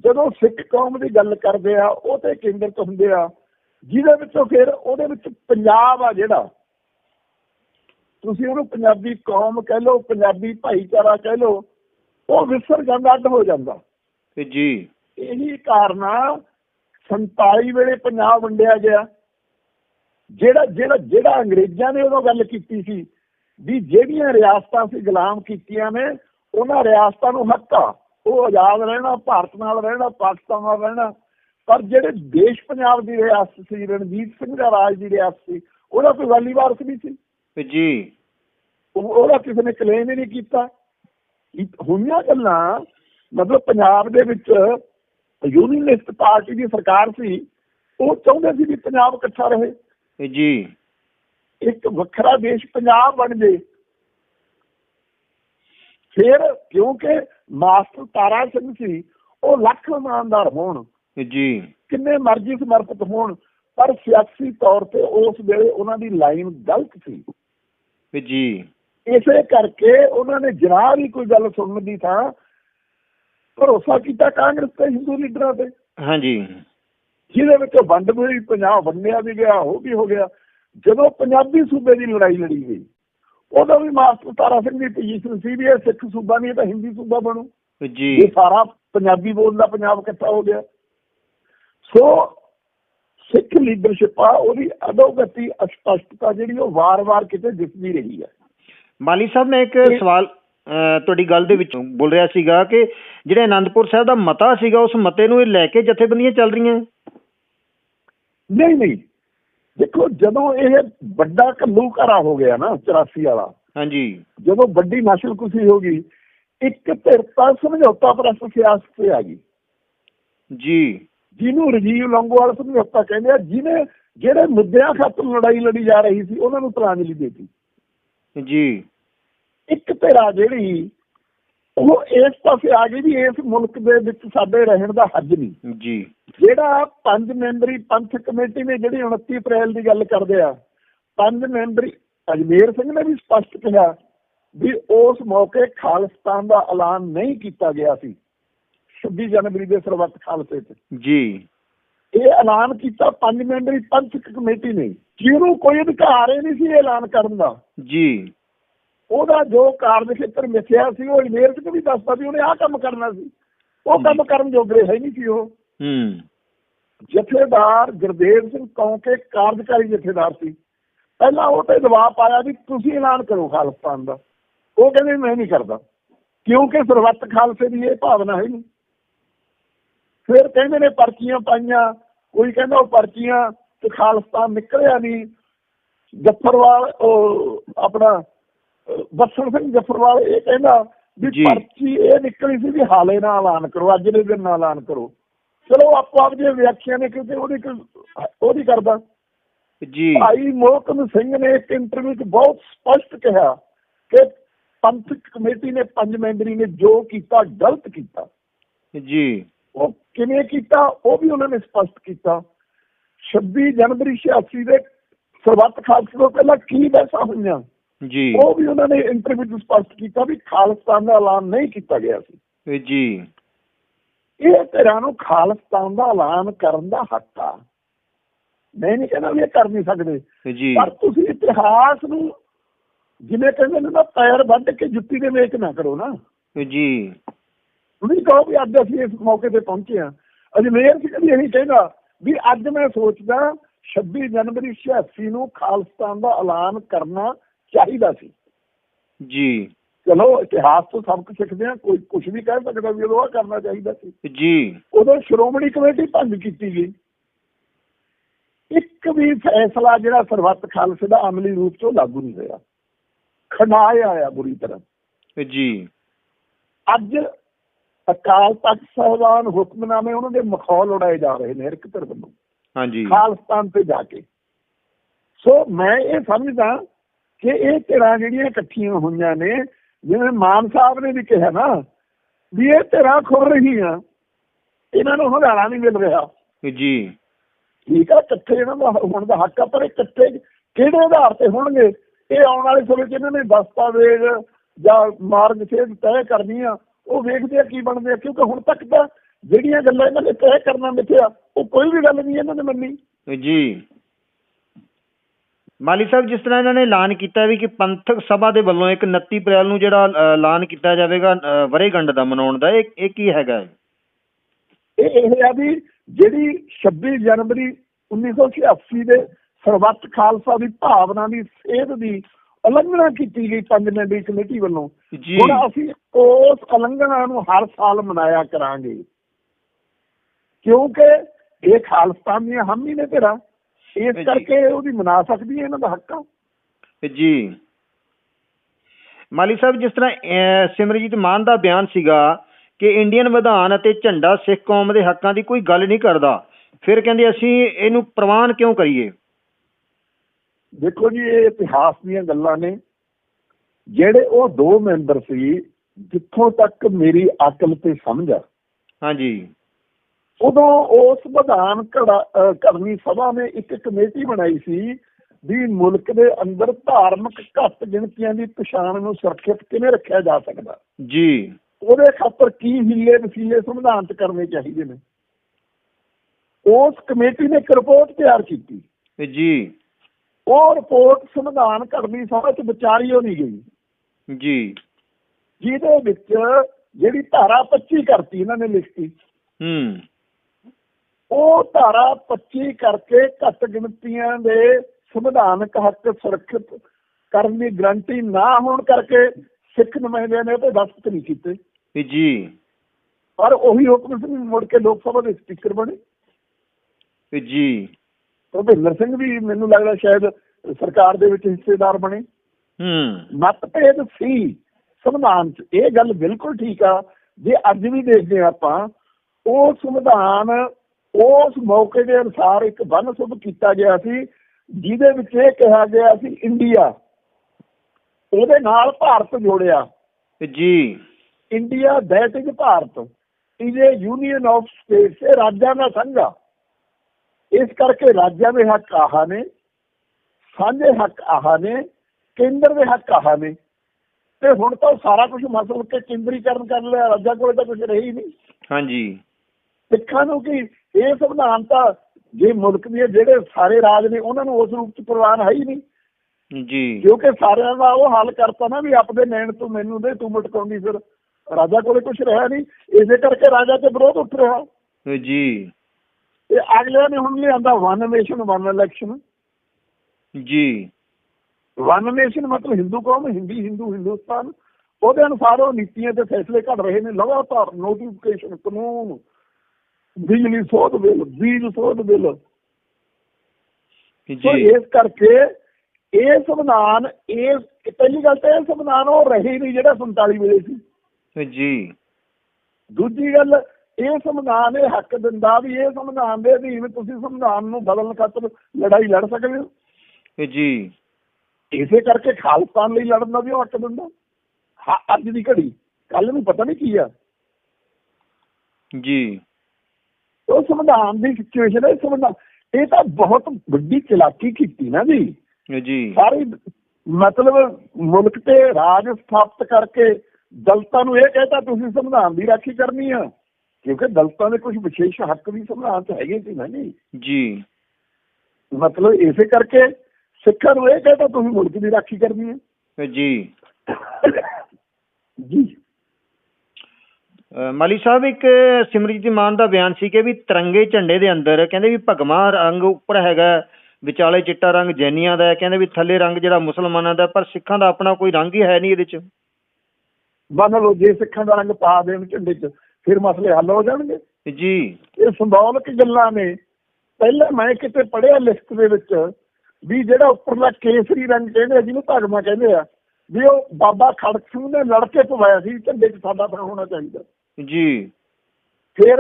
ਜਦੋਂ ਸਿੱਖ ਕੌਮ ਦੀ ਗੱਲ ਕਰਦੇ ਆ ਉਹ ਤੇ ਕੇਂਦਰਿਤ ਹੁੰਦੇ ਆ। ਜਿਹਦੇ ਵਿੱਚੋਂ ਫਿਰ ਉਹਦੇ ਵਿੱਚ ਪੰਜਾਬ ਆ ਜਿਹੜਾ। ਤੁਸੀਂ ਉਹਨੂੰ ਪੰਜਾਬੀ ਕੌਮ ਕਹਿ ਲਓ ਪੰਜਾਬੀ ਭਾਈਚਾਰਾ ਕਹਿ ਲਓ ਉਹ ਵਿਸਰ ਜਾਂਦਾ ਅੱਡ ਹੋ ਜਾਂਦਾ। ਇਹ ਜੀ। ਇਹੀ ਕਾਰਨ ਆ 47 ਵੇਲੇ ਪੰਜਾਬ ਵੰਡਿਆ ਗਿਆ। ਜਿਹੜਾ ਜਿਹੜਾ ਜਿਹੜਾ ਅੰਗਰੇਜ਼ਾਂ ਨੇ ਉਦੋਂ ਗੱਲ ਕੀਤੀ ਸੀ ਵੀ ਜਿਹੜੀਆਂ ਰਿਆਸਤਾਂ ਸੀ ਗੁਲਾਮ ਕੀਤੀਆਂ ਨੇ ਉਹਨਾਂ ਰਿਆਸਤਾਂ ਨੂੰ ਹੱਕ ਆ। ਉਹ ਆਜ਼ਾਦ ਰਹਿਣਾ ਭਾਰਤ ਨਾਲ ਰਹਿਣਾ ਪਾਕਿਸਤਾਨ ਨਾਲ ਰਹਿਣਾ। ਪਰ ਜਿਹੜੇ ਦੇਸ਼ ਪੰਜਾਬ ਦੀ ਰਿਆਸਤ ਸੀ ਰਣਜੀਤ ਸਿੰਘ ਦਾ ਰਾਜ ਦੀ ਰਿਆਸਤ ਸੀ ਉਹਦਾ ਕੋਈ ਵਾਲੀ ਵਾਰਸ ਨਹੀਂ ਸੀ। ਜੀ। ਉਹ- ਉਹਦਾ ਕਿਸੇ ਨੇ ਕਲੇਮ ਹੀ ਨਹੀਂ ਕੀਤਾ। ਹੋਈਆਂ ਗੱਲਾਂ ਮਤਲਬ ਪੰਜਾਬ ਦੇ ਵਿੱਚ ਯੂਨੀਅਨਿਸਟ ਪਾਰਟੀ ਦੀ ਸਰਕਾਰ ਸੀ ਉਹ ਚਾਹੁੰਦੇ ਸੀ ਵੀ ਪੰਜਾਬ ਇਕੱਠਾ ਰਹੇ। ਜੀ। ਇੱਕ ਵੱਖਰਾ ਦੇਸ਼ ਪੰਜਾਬ ਬਣ ਜੇ। ਫਿਰ ਕਿਉਂਕਿ ਮਾਸਟਰ ਤਾਰਾ ਸਿੰਘ ਸੀ ਉਹ ਲੱਖ ਇਮਾਨਦਾਰ ਹੋਣ। ਜੀ। ਕਿੰਨੇ ਮਰਜ਼ੀ ਸਮਰਪਿਤ ਹੋਣ ਪਰ ਸਿਆਸੀ ਤੌਰ ਤੇ ਉਸ ਵੇਲੇ ਉਹਨਾਂ ਦੀ ਲਾਈਨ ਗਲਤ ਸੀ। ਜੀ। ਇਸੇ ਕਰਕੇ ਉਹਨਾਂ ਨੇ ਜਰਾ ਵੀ ਕੋਈ ਗੱਲ ਸੁਣਨ ਦੀ ਥਾਂ ਭਰੋਸਾ ਕੀਤਾ ਕਾਂਗਰਸ ਤੇ ਹਿੰਦੂ ਲੀਡਰਾਂ ਤੇ। ਹਾਂਜੀ। ਜਿਹਦੇ ਵਿੱਚ ਵੰਡ ਹੋਈ ਪੰਜਾਬ ਵੰਡਿਆ ਵੀ ਗਿਆ ਉਹ ਵੀ ਹੋ ਗਿਆ। ਜਦੋਂ ਪੰਜਾਬੀ ਸੂਬੇ ਦੀ ਲੜਾਈ ਲੜੀ ਗਈ ਉਦੋਂ ਵੀ ਮਾਸਟਰ ਤਾਰਾ ਸਿੰਘ ਦੀ ਪੋਜੀਸ਼ਨ ਸੀ ਵੀ ਇਹ ਸਿੱਖ ਸੂਬਾ ਨਹੀਂ ਇਹ ਤਾਂ ਹਿੰਦੀ ਸੂਬਾ ਬਣੂ। ਜੀ। ਇਹ ਸਾਰਾ ਪੰਜਾਬੀ ਬੋਲਦਾ ਪੰਜਾਬ ਇਕੱਠਾ ਹੋ ਗਿਆ। ਸੋ ਸਿੱਖ ਲੀਡਰਸ਼ਿਪ ਆ ਉਹਦੀ ਅਦੋਗਤੀ ਅਸਪਸ਼ਟਤਾ ਜਿਹੜੀ ਉਹ ਵਾਰ-ਵਾਰ ਕਿਤੇ ਦਿਸਦੀ ਰਹੀ ਹੈ। ਮਾਲੀ ਸਾਹਿਬ ਮੈਂ ਇੱਕ ਸਵਾਲ ਤੁਹਾਡੀ ਗੱਲ ਦੇ ਵਿੱਚ ਬੋਲ ਰਿਹਾ ਸੀਗਾ ਕਿ ਜਿਹੜੇ ਆਨੰਦਪੁਰ ਸਾਹਿਬ ਦਾ ਮਤਾ ਸੀਗਾ ਉਸ ਮਤੇ ਨੂੰ ਇਹ ਲੈ ਕੇ ਜਥੇਬੰਦੀਆਂ ਚੱਲ ਰਹੀਆਂ? ਨਹੀਂ ਨਹੀਂ। ਦੇਖੋ ਜਦੋਂ ਇਹ ਵੱਡਾ ਘੱਲੂਘਾਰਾ ਹੋ ਗਿਆ ਨਾ 84 ਵਾਲਾ ਹਾਂਜੀ। ਜਦੋਂ ਵੱਡੀ ਨਸਲਕੁਸ਼ੀ ਹੋ ਗਈ ਇੱਕ ਧਿਰ ਤਾਂ ਸਮਝੌਤਾ ਪ੍ਰਸਤ ਸਿਆਸਤ ਤੇ ਆ ਗਈ। ਜੀ। ਜਿਹਨੂੰ ਰਜੀਵ ਲੰਗੋਵਾਲ ਸਮਝੌਤਾ ਕਹਿੰਦੇ ਆ ਜਿਹਨੇ ਜਿਹੜੇ ਮੁੱਦਿਆਂ ਖਾਤਰ ਲੜਾਈ ਲੜੀ ਜਾ ਰਹੀ ਸੀ ਉਹਨਾਂ ਨੂੰ ਤਲਾਂਜਲੀ ਦੇਤੀ। ਜੀ। ਇੱਕ ਧਿਰਾ ਜਿਹੜੀ ਉਹ ਇਸ ਪਾਸੇ ਆ ਗਈ ਵੀ ਇਸ ਮੁਲਕ ਦੇ ਵਿੱਚ ਸਾਡੇ ਰਹਿਣ ਦਾ ਹੱਜ ਨਹੀਂ। ਜੀ। ਜਿਹੜਾ ਪੰਜ ਮੈਂਬਰੀ ਪੰਥ ਕਮੇਟੀ ਨੇ ਜਿਹੜੀ 29 ਅਪ੍ਰੈਲ ਦੀ ਗੱਲ ਕਰਦੇ ਆ ਪੰਜ ਮੈਂਬਰੀ ਅਜਮੇਰ ਸਿੰਘ ਨੇ ਵੀ ਸਪਸ਼ਟ ਕਿਹਾ ਵੀ ਉਸ ਮੌਕੇ ਖਾਲਿਸਤਾਨ ਦਾ ਐਲਾਨ ਨਹੀਂ ਕੀਤਾ ਗਿਆ ਸੀ 26 ਜਨਵਰੀ ਦੇ ਸਰਬੱਤ ਖਾਲਸੇ ਤੇ। ਜੀ। ਇਹ ਐਲਾਨ ਕੀਤਾ ਪੰਜ ਮੈਂਬਰੀ ਪੰਥਕ ਕਮੇਟੀ ਨੇ ਜਿਹਨੂੰ ਕੋਈ ਅਧਿਕਾਰ ਹੀ ਨਹੀਂ ਸੀ ਐਲਾਨ ਕਰਨ ਦਾ। ਜੀ। ਉਹਦਾ ਜੋ ਕਾਰਜ ਖੇਤਰ ਮਿਥਿਆ ਸੀ ਉਹ ਅਜਮੇਰ ਚ ਵੀ ਦੱਸਦਾ ਵੀ ਉਹਨੇ ਆਹ ਕੰਮ ਕਰਨਾ ਸੀ। ਉਹ ਕੰਮ ਕਰਨ ਜੋਗਰੇ ਹੈ ਨਹੀਂ ਸੀ ਉਹ। ਹੂੰ। ਜਥੇਦਾਰ ਗੁਰਦੇਵ ਸਿੰਘ ਕੌਂਕੇ ਕਾਰਜਕਾਰੀ ਜਥੇਦਾਰ ਸੀ। ਪਹਿਲਾਂ ਉਹ ਤੇ ਦਬਾਅ ਪਾਇਆ ਵੀ ਤੁਸੀਂ ਐਲਾਨ ਕਰੋ ਖਾਲਸਤਾਨ ਦਾ। ਉਹ ਕਹਿੰਦੇ ਮੈਂ ਨਹੀਂ ਕਰਦਾ। ਕਿਉਂਕਿ ਸਰਬੱਤ ਖਾਲਸੇ ਦੀ ਇਹ ਭਾਵਨਾ ਹੈ ਨਹੀਂ। ਫਿਰ ਕਹਿੰਦੇ ਨੇ ਪਰਚੀਆਂ ਪਾਈਆਂ। ਕੋਈ ਕਹਿੰਦਾ ਉਹ ਪਰਚੀਆਂ ਤੇ ਖਾਲਸਤਾਨ ਨਿਕਲਿਆ ਨਹੀਂ। ਜੱਫਰਵਾਲ ਉਹ ਆਪਣਾ ਬਸਣ ਸਿੰਘ ਜੱਫਰਵਾਲ ਇਹ ਕਹਿੰਦਾ ਵੀ ਜੀ। ਪਰਚੀ ਇਹ ਨਿਕਲੀ ਸੀ ਵੀ ਹਾਲੇ ਨਾ ਐਲਾਨ ਕਰੋ ਅੱਜ ਦੇ ਦਿਨ ਨਾ ਐਲਾਨ ਕਰੋ। ਚਲੋ ਆਪੋ ਆਪ ਦੀਆਂ ਵਿਆਖਿਆ ਨੇ ਕਿਉਂਕਿ ਉਹਦੀ ਉਹਦੀ ਕਰਦਾ। ਜੀ। ਭਾਈ ਮੋਹਕਮ ਸਿੰਘ ਨੇ ਇੱਕ ਇੰਟਰਵਿਊ 'ਚ ਬਹੁਤ ਸਪਸ਼ਟ ਕਿਹਾ ਕਿ ਪੰਥਕ ਕਮੇਟੀ ਨੇ ਪੰਜ ਮੈਂਬਰੀ ਨੇ ਜੋ ਕੀਤਾ ਗਲਤ ਕੀਤਾ। ਜੀ। ਉਹ ਕਿਵੇਂ ਕੀਤਾ ਉਹ ਵੀ ਉਹਨਾਂ ਨੇ ਸਪਸ਼ਟ ਕੀਤਾ। 26 ਜਨਵਰੀ 86 ਦੇ ਸਰਬੱਤ ਖਾਲਸੇ ਤੋਂ ਪਹਿਲਾਂ ਕੀ ਬੈਸਾ ਹੋਈਆਂ? ਜੀ। ਉਹ ਵੀ ਉਹਨਾਂ ਨੇ ਇੰਟਰਵਿਊ 'ਚ ਸਪਸ਼ਟ ਕੀਤਾ ਵੀ ਖਾਲਸਤਾਨ ਦਾ ਐਲਾਨ ਨਹੀਂ ਕੀਤਾ ਗਿਆ ਸੀ। ਜੀ। ਇਹ ਧਿਰਾਂ ਨੂੰ ਖਾਲਸਤਾਨ ਦਾ ਐਲਾਨ ਕਰਨ ਦਾ ਹੱਕ ਆ। ਮੈਂ ਨਹੀਂ ਕਹਿੰਦਾ ਵੀ ਇਹ ਕਰ ਨਹੀਂ ਸਕਦੇ। ਜੀ। ਪਰ ਤੁਸੀਂ ਇਤਿਹਾਸ ਨੂੰ ਜਿਵੇਂ ਕਹਿੰਦੇ ਨੇ ਨਾ ਪੈਰ ਵੱਢ ਕੇ ਜੁੱਤੀ ਦੇ ਵੇਚ ਨਾ ਕਰੋ ਨਾ। ਜੀ। ਤੁਸੀਂ ਕਹੋ ਵੀ ਅੱਜ ਅਸੀਂ ਇਸ ਮੌਕੇ ਤੇ ਪਹੁੰਚੇ ਆ ਅਜਮੇਰ ਸਿੰਘ ਵੀ ਇਹੀ ਕਹਿੰਦਾ ਵੀ ਅੱਜ ਮੈਂ ਸੋਚਦਾ 26 ਜਨਵਰੀ 86 ਨੂੰ ਖਾਲਸਤਾਨ ਦਾ ਐਲਾਨ ਕਰਨਾ ਚਾਹੀਦਾ ਸੀ। ਜੀ। ਚਲੋ ਇਤਿਹਾਸ ਤੋਂ ਸਬਕ ਸਿੱਖਦੇ ਆ ਕੋਈ ਕੁਝ ਵੀ ਕਹਿ ਸਕਦਾ ਵੀ ਉਦੋਂ ਆਹ ਕਰਨਾ ਚਾਹੀਦਾ ਸੀ। ਜੀ। ਉਦੋਂ ਸ਼੍ਰੋਮਣੀ ਕਮੇਟੀ ਭੰਗ ਕੀਤੀ ਗਈ। ਇੱਕ ਵੀ ਫੈਸਲਾ ਜਿਹੜਾ ਸਰਬੱਤ ਖਾਲਸੇ ਦਾ ਅਮਲੀ ਰੂਪ ਉਹ ਲਾਗੂ ਨਹੀਂ ਹੋਇਆ। ਖੰਡਾਇਆ ਆਇਆ ਬੁਰੀ ਤਰ੍ਹਾਂ। ਜੀ। ਅੱਜ ਅਕਾਲ ਤਖਤ ਸਾਹਿਬਾਨ ਹੁਕਮਨਾਮੇ ਉਹਨਾਂ ਦੇ ਮਖੌਲ ਉਡਾਏ ਜਾ ਰਹੇ ਨੇ ਹਰ ਇੱਕ ਧਿਰ ਵੱਲੋਂ ਹਾਂਜੀ। ਖਾਲਸਤਾਨ ਤੇ ਜਾ ਕੇ। ਸੋ ਮੈਂ ਇਹ ਸਮਝਦਾ ਕਿ ਇਹ ਧਿਰਾਂ ਜਿਹੜੀਆਂ ਇਕੱਠੀਆਂ ਹੋਈਆਂ ਨੇ ਜਿਵੇਂ ਮਾਨ ਸਾਹਿਬ ਨੇ ਵੀ ਕਿਹਾ ਨਾ ਵੀ ਇਹ ਧਿਰਾਂ ਖੁਰ ਰਹੀਆਂ ਇਹਨਾਂ ਨੂੰ ਹਜ਼ਾਰਾਂ ਨਹੀਂ ਮਿਲ ਰਿਹਾ। ਜੀ। ਠੀਕ ਆ ਇਕੱਠੇ ਇਹਨਾਂ ਦਾ ਹੋਣ ਦਾ ਹੱਕ ਆ ਪਰ ਇਕੱਠੇ ਕਿਹੜੇ ਆਧਾਰ ਤੇ ਹੋਣਗੇ? ਇਹ ਆਉਣ ਵਾਲੇ ਸਮੇਂ 'ਚ ਇਹਨਾਂ ਨੇ ਦਸਤਾਵੇਜ਼ ਜਾਂ ਮਾਰਗ ਸੇਧ ਤੈਅ ਕਰਨੀ ਆ ਉਹ ਵੇਖਦੇ ਆ ਕੀ ਬਣਦੇ ਆ ਕਿਉਂਕਿ ਹੁਣ ਤੱਕ ਤਾਂ ਜਿਹੜੀਆਂ ਗੱਲਾਂ ਇਹਨਾਂ ਨੇ ਤੈਅ ਕਰਨਾ ਮਿੱਥਿਆ ਉਹ ਕੋਈ ਵੀ ਗੱਲ ਨਹੀਂ ਇਹਨਾਂ ਨੇ ਮੰਨੀ। ਜੀ। ਮਾਲੀ ਸਾਹਿਬ ਜਿਸ ਤਰ੍ਹਾਂ ਇਹਨਾਂ ਨੇ ਐਲਾਨ ਕੀਤਾ ਵੀ ਕਿ ਪੰਥਕ ਸਭਾ ਦੇ ਵੱਲੋਂ ਇੱਕ 29 ਅਪ੍ਰੈਲ ਨੂੰ ਜਿਹੜਾ ਐਲਾਨ ਕੀਤਾ ਜਾਵੇਗਾ ਅ, ਵਰ੍ਹੇਗੰਢ ਦਾ ਮਨਾਉਣ ਦਾ ਇਹ ਇਹ ਕੀ ਹੈਗਾ? ਇਹ ਇਹ ਆ ਵੀ ਜਿਹੜੀ 26 ਜਨਵਰੀ 1986 ਦੇ ਸਰਬੱਤ ਖਾਲਸਾ ਦੀ ਭਾਵਨਾ ਦੀ ਸੇਧ ਦੀ ਉਲੰਘਣਾ ਕੀਤੀ ਗਈ ਪੰਜ ਮੈਂਬਰੀ ਕਮੇਟੀ ਵੱਲੋਂ ਹੁਣ ਅਸੀਂ ਉਸ ਉਲੰਘਣਾ ਨੂੰ ਹਰ ਸਾਲ ਮਨਾਇਆ ਕਰਾਂਗੇ। ਕਿਉਂਕਿ ਇਹ ਖਾਲਸਤਾਨ ਦੀਆਂ ਹਾਮੀ ਨੇ ਤੇਰਾ ਇਸ। ਕਰਕੇ ਉਹਦੀ ਮਨਾ ਸਕਦੀ ਹੈ ਇਹਨਾਂ ਦਾ ਹੱਕ ਆ। ਜੀ। ਮਾਲੀ ਸਾਹਿਬ ਜਿਸ ਤਰ੍ਹਾਂ ਸਿਮਰਜੀਤ ਮਾਨ ਦਾ ਬਿਆਨ ਸੀਗਾ ਕਿ ਇੰਡੀਅਨ ਵਿਧਾਨ ਅਤੇ ਝੰਡਾ ਸਿੱਖ ਕੌਮ ਦੇ ਹੱਕਾਂ ਦੀ ਕੋਈ ਗੱਲ ਨਹੀਂ ਕਰਦਾ ਫਿਰ ਕਹਿੰਦੇ ਅਸੀਂ ਇਹਨੂੰ ਪ੍ਰਵਾਨ ਕਿਉਂ ਕਰੀਏ? ਦੇਖੋ ਜੀ ਇਹ ਇਤਿਹਾਸ ਦੀਆਂ ਗੱਲਾਂ ਨੇ। ਜਿਹੜੇ ਉਹ ਦੋ ਮੈਂਬਰ ਸੀ ਜਿੱਥੋਂ ਤੱਕ ਮੇਰੀ ਅਕਲ ਤੇ ਸਮਝ ਆ ਹਾਂਜੀ। ਉਦੋਂ ਉਸ ਵਿਧਾਨ ਕਰਨੀ ਸਭਾ ਨੇ ਇੱਕ ਕਮੇਟੀ ਬਣਾਈ ਸੀ ਵੀ ਮੁਲਕ ਦੇ ਅੰਦਰ ਧਾਰਮਿਕ ਘੱਟ ਗਿਣਤੀਆਂ ਦੀ ਪਛਾਣ ਨੂੰ ਸੁਰੱਖਿਅਤ ਕਿਵੇਂ ਰੱਖਿਆ ਜਾ ਸਕਦਾ? ਜੀ। ਉਹਦੇ ਖਾਤਰ ਕੀ ਹੀਲੇ ਵਸੀਲੇ ਸੰਵਿਧਾਨ ਚ ਕਰਨੇ ਚਾਹੀਦੇ ਨੇ? ਉਸ ਕਮੇਟੀ ਨੇ ਇੱਕ ਰਿਪੋਰਟ ਤਿਆਰ ਕੀਤੀ। ਜੀ। ਉਹ ਰਿਪੋਰਟ ਸੰਵਿਧਾਨ ਕਰਨੀ ਸਭਾ ਚ ਵਿਚਾਰੀ ਹੋ ਨਹੀਂ ਗਈ। ਜੀ। ਜਿਹਦੇ ਵਿੱਚ ਜਿਹੜੀ ਧਾਰਾ 25 ਕਰਤੀ ਇਹਨਾਂ ਨੇ ਲਿਖਤੀ। ਹੂੰ। ਉਹ ਧਾਰਾ 25 ਕਰਕੇ ਘੱਟ ਗਿਣਤੀਆਂ ਦੇ ਸੰਵਿਧਾਨਕ ਹੱਕ ਸੁਰੱਖਿਅਤ ਕਰਨ ਦੀ ਗਰੰਟੀ ਨਾ ਹੋਣ ਕਰਕੇ ਸਿੱਖ ਨੁਮਾਇੰਦਿਆਂ ਨੇ ਤੇ ਦਸਤਖਤ ਨਹੀਂ ਕੀਤੇ। ਜੀ। ਪਰ ਉਹੀ ਹੁਕਮ ਸਿੰਘ ਮੁੜ ਕੇ ਲੋਕ ਸਭਾ ਦੇ ਸਪੀਕਰ ਬਣੇ। ਜੀ। ਭੁਪਿੰਦਰ ਸਿੰਘ ਵੀ ਮੈਨੂੰ ਲੱਗਦਾ ਸ਼ਾਇਦ ਸਰਕਾਰ ਦੇ ਵਿੱਚ ਹਿੱਸੇਦਾਰ ਬਣੇ। ਹੂੰ। ਮਤਭੇਦ ਸੀ। ਸੰਵਿਧਾਨ 'ਚ ਇਹ ਗੱਲ ਬਿਲਕੁਲ ਠੀਕ ਆ। ਜੇ ਅੱਜ ਵੀ ਦੇਖਦੇ ਆਪਾਂ ਉਹ ਸੰਵਿਧਾਨ ਉਸ ਮੌਕੇ ਦੇ ਅਨੁਸਾਰ ਇੱਕ ਬੰਨ ਸੁਭ ਕੀਤਾ ਗਿਆ ਸੀ ਜਿਹਦੇ ਵਿੱਚ ਇਹ ਕਿਹਾ ਗਿਆ ਸੀ ਇੰਡੀਆ। ਉਹਦੇ ਨਾਲ ਭਾਰਤ ਜੋੜਿਆ। ਜੀ। India that is Bharat. Is union of states ਇਹ ਰਾਜਾਂ ਦਾ ਸੰਘ ਆ। ਇਸ ਕਰਕੇ ਰਾਜਾਂ ਦੇ ਹੱਕ ਆਹ ਨੇ ਸਾਂਝੇ ਹੱਕ ਆਹ ਨੇ ਕੇਂਦਰ ਦੇ ਹੱਕ ਆਹ ਨੇ। ਤੇ ਹੁਣ ਤਾਂ ਸਾਰਾ ਕੁਝ ਮਸਲ ਕੇ ਕੇਂਦਰੀਕਰਨ ਕਰ ਲਿਆ ਰਾਜਾਂ ਕੋਲੇ ਤਾਂ ਕੁਝ ਰਹੀ ਨਹੀਂ। ਹਾਂਜੀ। ਸਿੱਖਾਂ ਨੂੰ ਕੀ? ਇਹ ਸੰਵਿਧਾਨ ਤਾਂ ਜੇ ਮੁਲਕ ਦੇ ਜਿਹੜੇ ਸਾਰੇ ਰਾਜ ਨੇ ਉਹਨਾਂ ਨੂੰ ਉਸ ਰੂਪ ਚ ਪ੍ਰਵਾਨ ਹੈ ਹੀ ਨਹੀਂ। ਜੀ। ਕਿਉਂਕਿ ਸਾਰਿਆਂ ਦਾ ਉਹ ਹਾਲ ਕਰਤਾ ਨਾ ਵੀ ਆਪਦੇ ਨੈਣ ਤੋਂ ਮੈਨੂੰ ਦੇ ਤੂੰ ਮਟਕਾਉਂਦੀ ਫਿਰ। ਰਾਜਾ ਕੋਲੇ ਕੁਝ ਰਿਹਾ ਨਹੀਂ। ਇਸੇ ਕਰਕੇ ਰਾਜਾ ਤੇ ਵਿਰੋਧ ਉੱਠ ਰਿਹਾ। ਜੀ। ਤੇ ਅਗਲੇ ਨੇ ਹੁਣ ਲਿਆਂਦਾ ਵਨ ਨੇਸ਼ਨ ਵਨ ਇਲੈਕਸ਼ਨ ਜੀ। ਵਨ ਨੇਸ਼ਨ ਮਤਲਬ ਹਿੰਦੂ ਕੌਮ ਹਿੰਦੀ ਹਿੰਦੂ ਹਿੰਦੁਸਤਾਨ। ਉਹਦੇ ਅਨੁਸਾਰ ਉਹ ਨੀਤੀਆਂ ਤੇ ਫੈਸਲੇ ਘੜ ਰਹੇ ਨੇ। ਲਗਾਤਾਰ ਨੋਟੀਫਿਕੇਸ਼ਨ ਕਾਨੂੰਨ ਬਿਜਲੀ ਸੋਧ ਬਿੱਲ ਬੀਜ ਸੋਧ ਬਿੱਲ। ਜੀ। ਇਸ ਕਰਕੇ ਇਹ ਸੰਵਿਧਾਨ ਇਹ ਪਹਿਲੀ ਗੱਲ ਤਾਂ ਇਹ ਸੰਵਿਧਾਨ ਉਹ ਰਹੀ ਨਹੀਂ ਜਿਹੜਾ 47 ਵੇਲੇ ਸੀ। ਜੀ। ਦੂਜੀ ਗੱਲ ਇਹ ਸੰਵਿਧਾਨ ਇਹ ਹੱਕ ਦਿੰਦਾ ਵੀ ਇਹ ਸੰਵਿਧਾਨ ਦੇ ਅਧੀਨ ਤੁਸੀਂ ਸੰਵਿਧਾਨ ਨੂੰ ਬਦਲਣ ਖਾਤਰ ਲੜਾਈ ਲੜ ਸਕਦੇ ਹੋ। ਜੀ। ਇਸੇ ਕਰਕੇ ਖਾਲਸਤਾਨ ਲਈ ਲੜਨ ਦਾ ਵੀ ਹੱਕ ਦਿੰਦਾ। ਹਾਂ, ਅੱਜ ਦੀ ਘੜੀ ਕੱਲ ਨੂੰ ਪਤਾ ਨਹੀਂ ਕੀ ਆ। ਜੀ। ਉਹ ਸੰਵਿਧਾਨ ਦੀ ਸਿਚੁਏਸ਼ਨ ਹੈ ਸੰਵਿਧਾਨ ਇਹ ਤਾਂ ਬਹੁਤ ਵੱਡੀ ਚਲਾਕੀ ਕੀਤੀ ਨਾ ਜੀ। ਜੀ। ਸਾਰੀ ਮਤਲਬ ਮੁਲਕ ਤੇ ਰਾਜ ਸਥਾਪਿਤ ਕਰਕੇ ਦਲਤਾਂ ਨੂੰ ਇਹ ਕਹਿੰਦਾ ਤੁਸੀਂ ਸੰਵਿਧਾਨ ਦੀ ਰਾਖੀ ਕਰਨੀ ਆ। ਕਿਉਂਕਿ ਦਲਤਾਂ ਦੇ ਕੁਝ ਵਿਸ਼ੇਸ਼ ਹੱਕ ਵੀ ਸੰਵਿਧਾਨ 'ਚ ਹੈਗੇ ਸੀ ਨਾ ਜੀ। ਜੀ। ਮਤਲਬ ਇਸੇ ਕਰਕੇ ਸਿੱਖਾਂ ਨੂੰ ਇਹ ਕਹਿੰਦਾ ਤੁਸੀਂ ਮੁਲਕ ਦੀ ਰਾਖੀ ਕਰਨੀ ਹੈ ਜੀ। ਜੀ। ਮਾਲੀ ਸਾਹਿਬ ਇੱਕ ਸਿਮਰਜੀਤ ਮਾਨ ਦਾ ਬਿਆਨ ਸੀ ਕਿ ਵੀ ਤਿਰੰਗੇ ਝੰਡੇ ਦੇ ਅੰਦਰ ਕਹਿੰਦੇ ਵੀ ਭਗਵਾ ਰੰਗ ਉੱਪਰ ਹੈਗਾ ਵਿਚਾਲੇ ਚਿੱਟਾ ਰੰਗ ਜੈਨੀਆਂ ਦਾ ਹੈ ਕਹਿੰਦੇ ਵੀ ਥੱਲੇ ਰੰਗ ਜਿਹੜਾ ਮੁਸਲਮਾਨਾਂ ਦਾ ਪਰ ਸਿੱਖਾਂ ਦਾ ਆਪਣਾ ਕੋਈ ਰੰਗ ਹੀ ਹੈ ਨਹੀਂ ਇਹਦੇ ਚ। ਮੰਨ ਲਓ ਜੇ ਸਿੱਖਾਂ ਦਾ ਰੰਗ ਪਾ ਦੇਣ ਝੰਡੇ 'ਚ ਫਿਰ ਮਸਲੇ ਹੱਲ ਹੋ ਜਾਣਗੇ। ਜੀ। ਇਹ ਸਿੰਬੋਲਿਕ ਗੱਲਾਂ ਨੇ। ਪਹਿਲਾਂ ਮੈਂ ਕਿਤੇ ਪੜਿਆ ਲਿਖਤ ਦੇ ਵਿੱਚ ਵੀ ਜਿਹੜਾ ਉੱਪਰਲਾ ਕੇਸਰੀ ਰੰਗ ਕਹਿੰਦੇ ਆ ਜਿਹਨੂੰ ਭਗਵਾ ਕਹਿੰਦੇ ਆ ਵੀ ਉਹ ਬਾਬਾ ਖੜਕ ਸਿੰਘ ਨੇ ਲੜ ਕੇ ਪਵਾਇਆ ਸੀ ਝੰਡੇ 'ਚ ਸਾਡਾ ਤਾਂ ਹੋਣਾ ਚਾਹੀਦਾ। ਜੀ। ਫਿਰ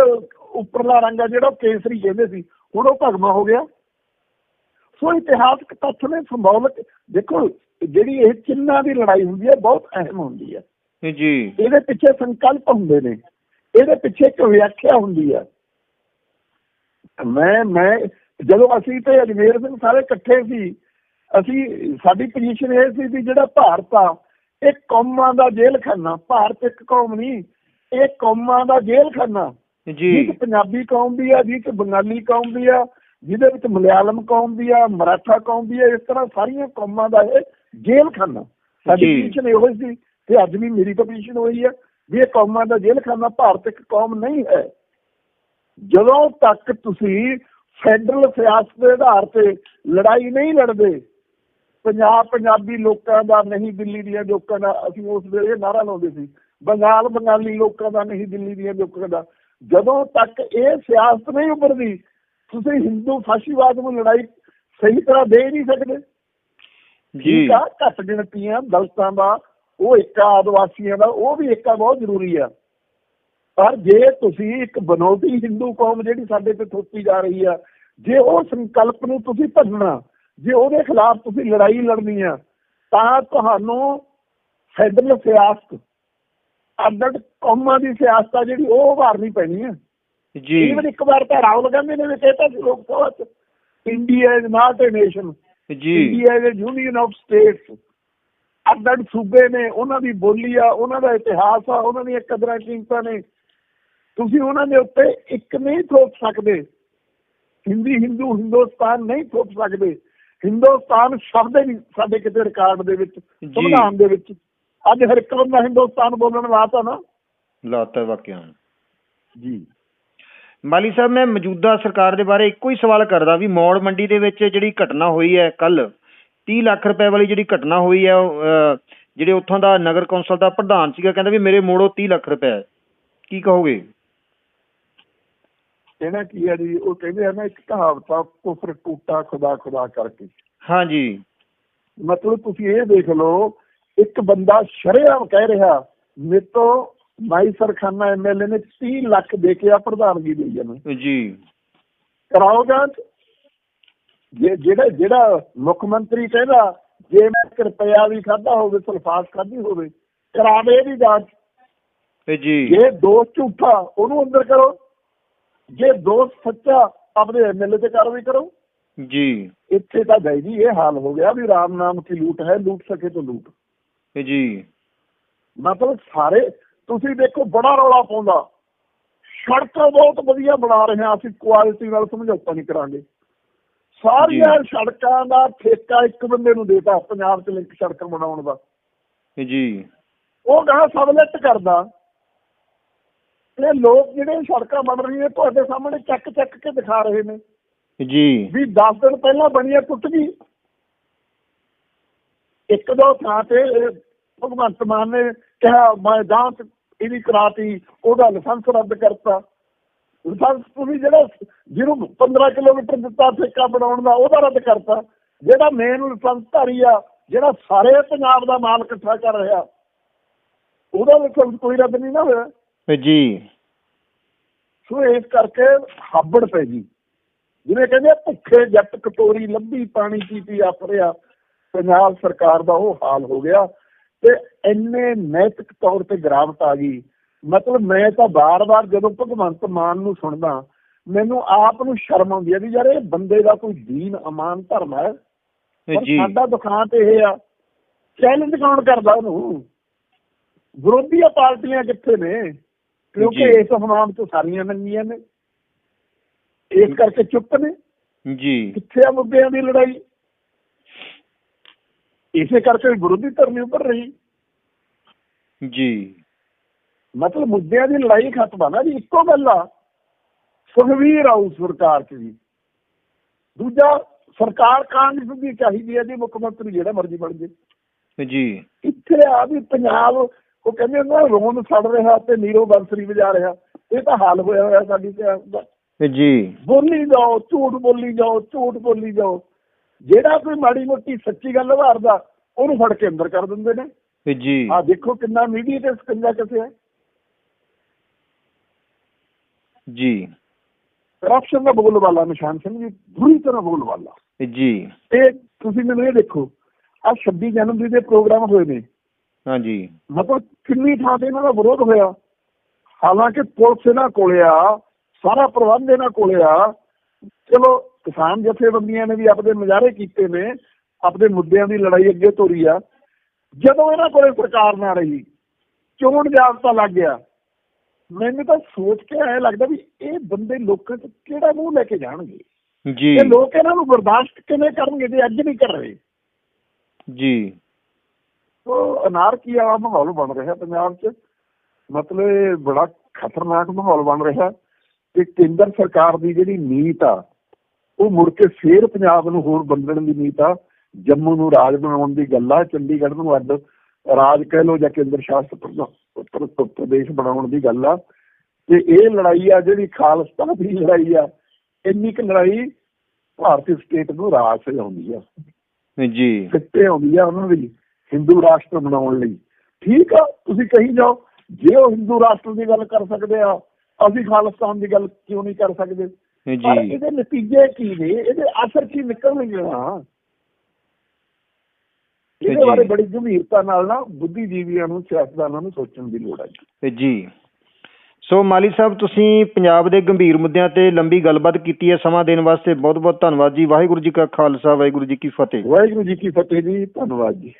ਉੱਪਰਲਾ ਰੰਗ ਆ ਜਿਹੜਾ ਕੇਸਰੀ ਕਹਿੰਦੇ ਸੀ ਹੁਣ ਉਹ ਭਗਵਾ ਹੋ ਗਿਆ। ਸੋ ਇਤਿਹਾਸਕ ਤੱਥ ਨੇ ਸਿੰਬੋਲਿਕ ਦੇਖੋ ਜਿਹੜੀ ਇਹ ਚਿੰਨ੍ਹਾਂ ਦੀ ਲੜਾਈ ਹੁੰਦੀ ਹੈ ਬਹੁਤ ਅਹਿਮ ਹੁੰਦੀ ਹੈ। ਜੀ। ਇਹਦੇ ਪਿੱਛੇ ਸੰਕਲਪ ਹੁੰਦੇ ਨੇ ਇਹਦੇ ਪਿੱਛੇ ਇੱਕ ਵਿਆਖਿਆ ਹੁੰਦੀ ਹੈ। ਮੈਂ ਮੈਂ ਜਦੋਂ ਅਸੀਂ ਤੇ ਅਜਮੇਰ ਸਿੰਘ ਸਾਰੇ ਇਕੱਠੇ ਸੀ ਅਸੀਂ ਸਾਡੀ ਪੋਜੀਸ਼ਨ ਇਹ ਸੀ ਵੀ ਜਿਹੜਾ ਭਾਰਤ ਆ ਇਹ ਕੌਮਾਂ ਦਾ ਜੇਲ੍ਹ ਖਾਨਾ ਭਾਰਤ ਇੱਕ ਕੌਮ ਨਹੀਂ ਇਹ ਕੌਮਾਂ ਦਾ ਜੇਲ੍ਹ ਖਾਨਾ ਜੀ ਜਿਹਦੇ ਪੰਜਾਬੀ ਕੌਮ ਵੀ ਆ ਜਿਹਦੇ ਚ ਬੰਗਾਲੀ ਕੌਮ ਵੀ ਆ ਜਿਹਦੇ ਵਿੱਚ ਮਲਿਆਲਮ ਕੌਮ ਵੀ ਆ ਮਰਾਠਾ ਕੌਮ ਵੀ ਆ ਇਸ ਤਰ੍ਹਾਂ ਸਾਰੀਆਂ ਕੌਮਾਂ ਦਾ ਇਹ ਜੇਲ੍ਹ ਖਾਨਾ ਸਾਡੀ ਜੀ। ਪੋਜੀਸ਼ਨ ਇਹੋ ਸੀ ਤੇ ਅੱਜ ਵੀ ਮੇਰੀ ਪੋਜੀਸ਼ਨ ਹੋਈ ਹੈ ਵੀ ਇਹ ਕੌਮਾਂ ਦਾ ਜੇਲ੍ਹ ਖਾਨਾ ਭਾਰਤ ਇੱਕ ਕੌਮ ਨਹੀਂ ਹੈ। ਜਦੋਂ ਤੱਕ ਤੁਸੀਂ ਫੈਡਰਲ ਸਿਆਸਤ ਦੇ ਆਧਾਰ ਤੇ ਲੜਾਈ ਨਹੀਂ ਲੜਦੇ ਪੰਜਾਬ ਪੰਜਾਬੀ ਲੋਕਾਂ ਦਾ ਨਹੀਂ ਦਿੱਲੀ ਦੀਆਂ ਲੋਕਾਂ ਦਾ ਅਸੀਂ ਉਸ ਵੇਲੇ ਨਾਰਾ ਲਾਉਂਦੇ ਸੀ ਬੰਗਾਲ ਬੰਗਾਲੀ ਲੋਕਾਂ ਦਾ ਨਹੀਂ ਦਿੱਲੀ ਦੀਆਂ ਲੋਕਾਂ ਦਾ। ਜਦੋਂ ਤੱਕ ਇਹ ਸਿਆਸਤ ਨਹੀਂ ਉੱਭਰਦੀ ਤੁਸੀਂ ਹਿੰਦੂ ਫਾਸ਼ੀਵਾਦ ਨੂੰ ਲੜਾਈ ਸਹੀ ਤਰ੍ਹਾਂ ਦੇ ਨਹੀਂ ਸਕਦੇ। ਜੀ। ਘੱਟ ਗਿਣਤੀਆਂ ਦਲਤਾਂ ਦਾ ਉਹ ਏਕਾ ਆਦਿਵਾਸੀਆਂ ਦਾ ਉਹ ਵੀ ਏਕਾ ਬਹੁਤ ਜ਼ਰੂਰੀ ਆ। ਪਰ ਜੇ ਤੁਸੀਂ ਇੱਕ ਬਨੋਟੀ ਹਿੰਦੂ ਕੌਮ ਜਿਹੜੀ ਸਾਡੇ ਤੇ ਥੋਪੀ ਜਾ ਰਹੀ ਆ ਜੇ ਉਹ ਸੰਕਲਪ ਨੂੰ ਤੁਸੀਂ ਭੰਨਣਾ ਜੇ ਉਹਦੇ ਖਿਲਾਫ ਤੁਸੀਂ ਲੜਾਈ ਲੜਨੀ ਆ ਤਾਂ ਤੁਹਾਨੂੰ ਫੈਡਰਲ ਸਿਆਸਤ ਅੱਡਡ ਕੌਮਾਂ ਦੀ ਸਿਆਸਤ ਆ ਜਿਹੜੀ ਉਹ ਉਭਾਰਨੀ ਪੈਣੀ ਆ। ਜੀ। ਈਵਨ ਇੱਕ ਵਾਰ ਤਾਂ ਰਾਹੁਲ ਗਾਂਧੀ ਨੇ ਵੀ ਕਹਿਤਾ ਸੀ ਲੋਕ ਸਭਾ ਚ India is not a nation ਜੀ। India is union of states ਅੱਡ ਸੂਬੇ ਨੇ ਉਹਨਾਂ ਦੀ ਬੋਲੀ ਆ ਉਹਨਾਂ ਦਾ ਇਤਿਹਾਸ ਆ ਉਹਨਾਂ ਦੀਆਂ ਕਦਰਾਂ ਕੀਮਤਾਂ ਨੇ। ਤੁਸੀਂ ਉਹਨਾਂ ਦੇ ਉੱਤੇ ਇੱਕ ਨਹੀਂ ਥੋਪ ਸਕਦੇ। ਹਿੰਦੀ ਹਿੰਦੂ ਹਿੰਦੁਸਤਾਨ ਨਹੀਂ ਥੋਪ ਸਕਦੇ। ਹਿੰਦੁਸਤਾਨ ਸ਼ਬਦ ਹੀ ਨਹੀਂ ਸਾਡੇ ਕਿਤੇ ਰਿਕਾਰਡ ਦੇ ਵਿੱਚ ਸੰਵਿਧਾਨ ਦੇ ਵਿੱਚ। ਅੱਜ ਹਰ ਇੱਕ ਬੰਦਾ ਹਿੰਦੁਸਤਾਨ ਬੋਲਣ ਵਾਸਤਾ ਨਾ। ਲਾਤਾ ਵਾਕਿਆ। ਜੀ। ਮਾਲੀ ਸਾਹਿਬ ਮੈਂ ਮੌਜੂਦਾ ਸਰਕਾਰ ਦੇ ਬਾਰੇ ਇੱਕੋ ਹੀ ਸਵਾਲ ਕਰਦਾ ਵੀ ਮੌੜ ਮੰਡੀ ਦੇ ਵਿੱਚ ਜਿਹੜੀ ਘਟਨਾ ਹੋਈ ਹੈ ਕੱਲ 30 ਲੱਖ ਰੁਪਏ ਵਾਲੀ ਜਿਹੜੀ ਘਟਨਾ ਹੋਈ ਹੈ ਜਿਹੜੇ ਉੱਥੋਂ ਦਾ ਨਗਰ ਕੌਂਸਲ ਦਾ ਪ੍ਰਧਾਨ ਸੀਗਾ ਕਹਿੰਦਾ ਵੀ ਮੇਰੇ ਮੋੜੋ 30 ਲੱਖ ਰੁਪਏ ਹੈ। ਕੀ ਕਹੋਗੇ? ਇਹਨਾਂ ਕੀ ਆ ਜੀ? ਉਹ ਕਹਿੰਦੇ ਆ ਨਾ ਇੱਕ ਕਹਾਵਤ ਕੁਫਰ ਟੂਟਾ ਖੁਦਾ ਖੁਦਾ ਕਰਕੇ। ਹਾਂਜੀ। ਮਤਲਬ ਤੁਸੀਂ ਇਹ ਦੇਖ ਲਓ ਇੱਕ ਬੰਦਾ ਸ਼ਰੇਆਮ ਕਹਿ ਰਿਹਾ ਮੇਰੇ ਤੋਂ ਮਾਈ ਸਰਖਾਨਾ ਐਮਐਲਏ ਨੇ 30 ਲੱਖ ਦੇ ਕੇ ਆ ਪ੍ਰਧਾਨਗੀ ਲਈ ਜਾਣਾ ਜੀ। ਕਰਾਓ ਜਾਂਚ। ਜੇ ਜਿਹੜਾ ਜਿਹੜਾ ਮੁੱਖ ਮੰਤਰੀ ਕਹਿੰਦਾ ਜੇ ਮੈਂ ਇੱਕ ਰੁਪਇਆ ਵੀ ਖਾਦਾ ਹੋਵੇ ਸਲਫਾਸ ਖਾਦੀ ਹੋਵੇ ਕਰਾਵੇ ਇਹਦੀ ਜਾਂਚ। ਤੇ ਜੀ। ਜੇ ਦੋਸ਼ ਝੂਠਾ ਉਹਨੂੰ ਅੰਦਰ ਕਰੋ। ਜੇ ਦੋਸ਼ ਸੱਚਾ ਆਪਣੇ ਐਮਐਲਏ ਤੇ ਕਾਰਵਾਈ ਕਰੋ। ਜੀ। ਇੱਥੇ ਤਾਂ ਗਈ ਜੀ ਇਹ ਹਾਲ ਹੋ ਗਿਆ ਵੀ ਰਾਮ ਨਾਮ ਕੀ ਲੂਟ ਹੈ ਲੂਟ ਸਕੇ ਤਾਂ ਲੂਟ। ਜੀ। ਮਤਲਬ ਸਾਰੇ ਤੁਸੀਂ ਦੇਖੋ ਬੜਾ ਰੌਲਾ ਪਾਉਂਦਾ। ਸੜਕਾਂ ਬਹੁਤ ਵਧੀਆ ਬਣਾ ਰਹੇ ਹਾਂ ਅਸੀਂ ਕੁਆਲਿਟੀ ਨਾਲ ਸਮਝੌਤਾ ਨਹੀਂ ਕਰਾਂਗੇ। ਸਾਰੀਆਂ ਸੜਕਾਂ ਦਾ ਠੇਕਾ ਇੱਕ ਬੰਦੇ ਨੂੰ ਦੇਤਾ ਪੰਜਾਬ 'ਚ ਲਿੰਕ ਸੜਕਾਂ ਬਣਾਉਣ ਦਾ। ਜੀ। ਉਹ ਗਾਂ ਸਬਲੈਟ ਕਰਦਾ। ਇਹ ਲੋਕ ਜਿਹੜੇ ਸੜਕਾਂ ਬਣ ਰਹੀਆਂ ਤੁਹਾਡੇ ਸਾਹਮਣੇ ਚੱਕ ਚੱਕ ਕੇ ਦਿਖਾ ਰਹੇ ਨੇ। ਜੀ। ਵੀ 10 ਦਿਨ ਪਹਿਲਾਂ ਬਣੀ ਹੈ ਟੁੱਟ ਗਈ। ਇੱਕ ਦੋ ਥਾਂ ਤੇ ਭਗਵੰਤ ਮਾਨ ਨੇ ਕਿਹਾ ਮੈਂ ਜਾਂਚ ਇਹਦੀ ਕਰਾਤੀ ਉਹਦਾ ਲਾਇਸੈਂਸ ਰੱਦ ਕਰਤਾ। ਲਾਇਸੈਂਸ ਤੁਸੀਂ ਜਿਹੜਾ ਜਿਹਨੂੰ 15 ਕਿਲੋਮੀਟਰ ਦਿੱਤਾ ਠੇਕਾ ਬਣਾਉਣ ਦਾ ਉਹਦਾ ਰੱਦ ਕਰਤਾ। ਜਿਹੜਾ ਮੇਨ ਲਾਇਸੈਂਸ ਧਾਰੀ ਆ ਜਿਹੜਾ ਸਾਰੇ ਪੰਜਾਬ ਦਾ ਮਾਲ ਇਕੱਠਾ ਕਰ ਰਿਹਾ ਉਹਦਾ ਲਾਇਸੈਂਸ ਕੋਈ ਰੱਦ ਨਹੀਂ ਨਾ ਹੋਇਆ। ਜੀ। ਸੋ ਇਸ ਕਰਕੇ ਹਾਬੜ ਪੈ ਗਈ। ਜਿਵੇਂ ਕਹਿੰਦੇ ਭੁੱਖੇ ਜੱਟ ਕਟੋਰੀ ਲੱਭੀ ਪਾਣੀ ਪੀ ਪੀ ਆਪ ਰਿਹਾ। ਪੰਜਾਬ ਸਰਕਾਰ ਦਾ ਉਹ ਹਾਲ ਹੋ ਗਿਆ ਤੇ ਇੰਨੇ ਨੈਤਿਕ ਤੌਰ ਤੇ ਗਿਰਾਵਟ ਆ ਗਈ। ਮਤਲਬ ਮੈਂ ਤਾਂ ਬਾਰ-ਬਾਰ ਜਦੋਂ ਭਗਵੰਤ ਮਾਨ ਨੂੰ ਸੁਣਦਾ ਮੈਨੂੰ ਆਪ ਨੂੰ ਸ਼ਰਮ ਆਉਂਦੀ ਹੈ ਵੀ ਯਾਰ ਇਹ ਬੰਦੇ ਦਾ ਕੋਈ ਦੀਨ ਅਮਾਨ ਧਰਮ ਹੈ। ਜੀ। ਸਾਡਾ ਦੁਖਾਂਤ ਇਹ ਆ ਚੈਲੰਜ ਕੌਣ ਕਰਦਾ ਉਹਨੂੰ? ਵਿਰੋਧੀਆਂ ਪਾਰਟੀਆਂ ਕਿੱਥੇ ਨੇ? ਕਿਉਂਕਿ। ਇਸ ਹਮਾਮ ਤੋਂ ਸਾਰੀਆਂ ਨੰਗੀਆਂ ਨੇ। ਇਸ ਕਰਕੇ ਚੁੱਪ ਨੇ। ਜੀ। ਕਿੱਥੇ ਆ ਮੁੱਦਿਆਂ ਦੀ ਲੜਾਈ? ਇਸੇ ਕਰਕੇ ਵਿਰੋਧੀ ਧਿਰ ਨਹੀਂ ਉੱਭਰ ਰਹੀ। ਜੀ। ਮਤਲਬ ਮੁੱਦਿਆਂ ਦੀ ਲੜਾਈ ਖਤਮ ਆ ਨਾ ਜੀ ਇੱਕੋ ਗੱਲ ਆ ਸੁਖਵੀਰ ਆਊ ਸਰਕਾਰ ਚ ਜੀ ਦੂਜਾ ਸਰਕਾਰ ਕਾਂਗਰਸ ਦੀ ਚਾਹੀਦੀ ਹੈ ਜੀ ਮੁੱਖ ਮੰਤਰੀ ਜਿਹੜਾ ਮਰਜ਼ੀ ਬਣ ਜੇ। ਜੀ। ਇੱਥੇ ਆ ਵੀ ਪੰਜਾਬ ਉਹ ਕਹਿੰਦੇ ਨਾ ਰੋਣ ਸੜ ਰਿਹਾ ਤੇ ਨੀਰੋ ਬੰਸਰੀ ਵਜਾ ਰਿਹਾ। ਇਹ ਤਾਂ ਹਾਲ ਹੋਇਆ ਹੋਇਆ ਸਾਡੀ ਤੇ ਦਾ ਜੀ। ਬੋਲੀ ਜਾਓ ਝੂਠ ਬੋਲੀ ਜਾਓ ਝੂਠ ਬੋਲੀ ਜਾਓ। ਜਿਹੜਾ ਕੋਈ ਮਾੜੀ ਮੋਟੀ ਸੱਚੀ ਗੱਲ ਵਾਰਦਾ ਉਹਨੂੰ ਫੜ ਕੇ ਅੰਦਰ ਕਰ ਦਿੰਦੇ ਨੇ। ਜੀ। ਆ ਦੇਖੋ ਕਿੰਨਾ ਮੀਡੀਆ ਤੇ ਸਕੰਜਾ ਕਿਸੇ ਹੈ। ਜੀ। ਕਰਪਸ਼ਨ ਦਾ ਬੋਲਬਾਲਾ ਨਿਸ਼ਾਨ ਸਿੰਘ ਜੀ ਬੁਰੀ ਤਰ੍ਹਾਂ ਬੋਲਬਾਲਾ ਜੀ। ਤੇ ਤੁਸੀਂ ਮੈਨੂੰ ਇਹ ਦੇਖੋ ਆ 26 ਜਨਵਰੀ ਦੇ ਪ੍ਰੋਗਰਾਮ ਹੋਏ ਨੇ। ਹਾਂਜੀ ਮਤਲਬ ਕਿੰਨੀ ਥਾਂ ਤੇ ਇਹਨਾਂ ਦਾ ਵਿਰੋਧ ਹੋਇਆ। ਹਾਲਾਂਕਿ ਪੁਲਿਸ ਇਹਨਾਂ ਕੋਲੇ ਆ ਸਾਰਾ ਪ੍ਰਬੰਧ ਇਹਨਾਂ ਕੋਲੇ ਆ। ਚਲੋ ਕਿਸਾਨ ਜਥੇਬੰਦੀਆਂ ਨੇ ਵੀ ਆਪਣੇ ਮੁਜ਼ਾਹਰੇ ਕੀਤੇ ਨੇ ਆਪਣੇ ਮੁੱਦਿਆਂ ਦੀ ਲੜਾਈ ਅੱਗੇ ਤੋਰੀ ਆ। ਜਦੋਂ ਇਹਨਾਂ ਕੋਲੇ ਸਰਕਾਰ ਨਾ ਰਹੀ ਚੋਣ ਜਾਬਤਾ ਲੱਗ ਗਿਆ। ਮੈਨੂੰ ਤਾਂ ਸੋਚ ਕੇ ਐ ਲੱਗਦਾ ਵੀ ਇਹ ਬੰਦੇ ਲੋਕਾਂ 'ਚ ਕਿਹੜਾ ਮੂੰਹ ਲੈ ਕੇ ਜਾਣਗੇ? ਜੀ। ਇਹ ਲੋਕ ਇਹਨਾਂ ਨੂੰ ਬਰਦਾਸ਼ਤ ਕਿਵੇਂ ਕਰਨਗੇ ਜੇ ਅੱਜ ਨਹੀਂ ਕਰ ਰਹੇ? ਜੀ। ਉਹ ਅਨਾਰਕੀ ਵਾਲਾ ਮਾਹੌਲ ਬਣ ਰਿਹਾ ਪੰਜਾਬ 'ਚ। ਮਤਲਬ ਇਹ ਬੜਾ ਖਤਰਨਾਕ ਮਾਹੌਲ ਬਣ ਰਿਹਾ। ਕਿ ਕੇਂਦਰ ਸਰਕਾਰ ਦੀ ਜਿਹੜੀ ਨੀਤ ਆ ਉਹ ਮੁੜ ਕੇ ਫੇਰ ਪੰਜਾਬ ਨੂੰ ਹੋਰ ਵੰਡਣ ਦੀ ਨੀਤ ਆ ਜੰਮੂ ਨੂੰ ਰਾਜ ਬਣਾਉਣ ਦੀ ਗੱਲ ਆ ਚੰਡੀਗੜ੍ਹ ਨੂੰ ਅੱਡ ਰਾਜ ਕਹਿ ਲੋ ਜਾਂ ਕੇਂਦਰ ਸ਼ਾਸਤ ਪ੍ਰਦ- ਪ੍ਰ- ਪ੍ਰ- ਪ੍ਰਦੇਸ਼ ਬਣਾਉਣ ਦੀ ਗੱਲ ਆ। ਤੇ ਇਹ ਲੜਾਈ ਆ ਜਿਹੜੀ ਖਾਲਸਾ ਦੀ ਲੜਾਈ ਆ ਇੰਨੀ ਕੁ ਲੜਾਈ ਭਾਰਤੀ ਸਟੇਟ ਨੂੰ ਰਾਜ ਸਜਾਉਂਦੀ ਆ। ਜੀ। ਸਿੱਟੇ ਆਉਂਦੀ ਆ ਉਹਨਾਂ ਦੀ ਹਿੰਦੂ ਰਾਸ਼ਟਰ ਬਣਾਉਣ ਲਈ। ਠੀਕ ਆ ਤੁਸੀਂ ਕਹੀ ਜਾਓ ਜੇ ਉਹ ਹਿੰਦੂ ਰਾਸ਼ਟਰ ਦੀ ਗੱਲ ਕਰ ਸਕਦੇ ਆ ਅਸੀਂ ਖਾਲਿਸਤਾਨ ਦੀ ਗੱਲ ਕਿਉਂ ਨਹੀਂ ਕਰ ਸਕਦੇ? ਪਰ ਇਹਦੇ ਨਤੀਜੇ ਕੀ ਨੇ? ਇਹਦੇ ਅਸਰ ਕੀ ਨਿਕਲਣਗੇ ਹਾਂ ਇਹਦੇ। ਬਾਰੇ ਬੜੀ ਗੰਭੀਰਤਾ ਨਾਲ ਨਾ ਬੁੱਧੀਜੀਵੀਆਂ ਨੂੰ ਸਿਆਸਤਦਾਨਾਂ ਨੂੰ ਸੋਚਣ ਦੀ ਲੋੜ ਹੈ ਜੀ। ਸੋ ਮਾਲੀ ਸਾਹਿਬ ਤੁਸੀਂ ਪੰਜਾਬ ਦੇ ਗੰਭੀਰ ਮੁੱਦਿਆਂ ਤੇ ਲੰਬੀ ਗੱਲਬਾਤ ਕੀਤੀ ਹੈ। ਸਮਾਂ ਦੇਣ ਵਾਸਤੇ ਬਹੁਤ ਬਹੁਤ ਧੰਨਵਾਦ ਜੀ। ਵਾਹਿਗੁਰੂ ਜੀ ਕਾ ਖਾਲਸਾ ਵਾਹਿਗੁਰੂ ਜੀ ਕੀ ਫਤਿਹ। ਵਾਹਿਗੁਰੂ ਜੀ ਕੀ ਫਤਿਹ ਜੀ। ਧੰਨਵਾਦ ਜੀ।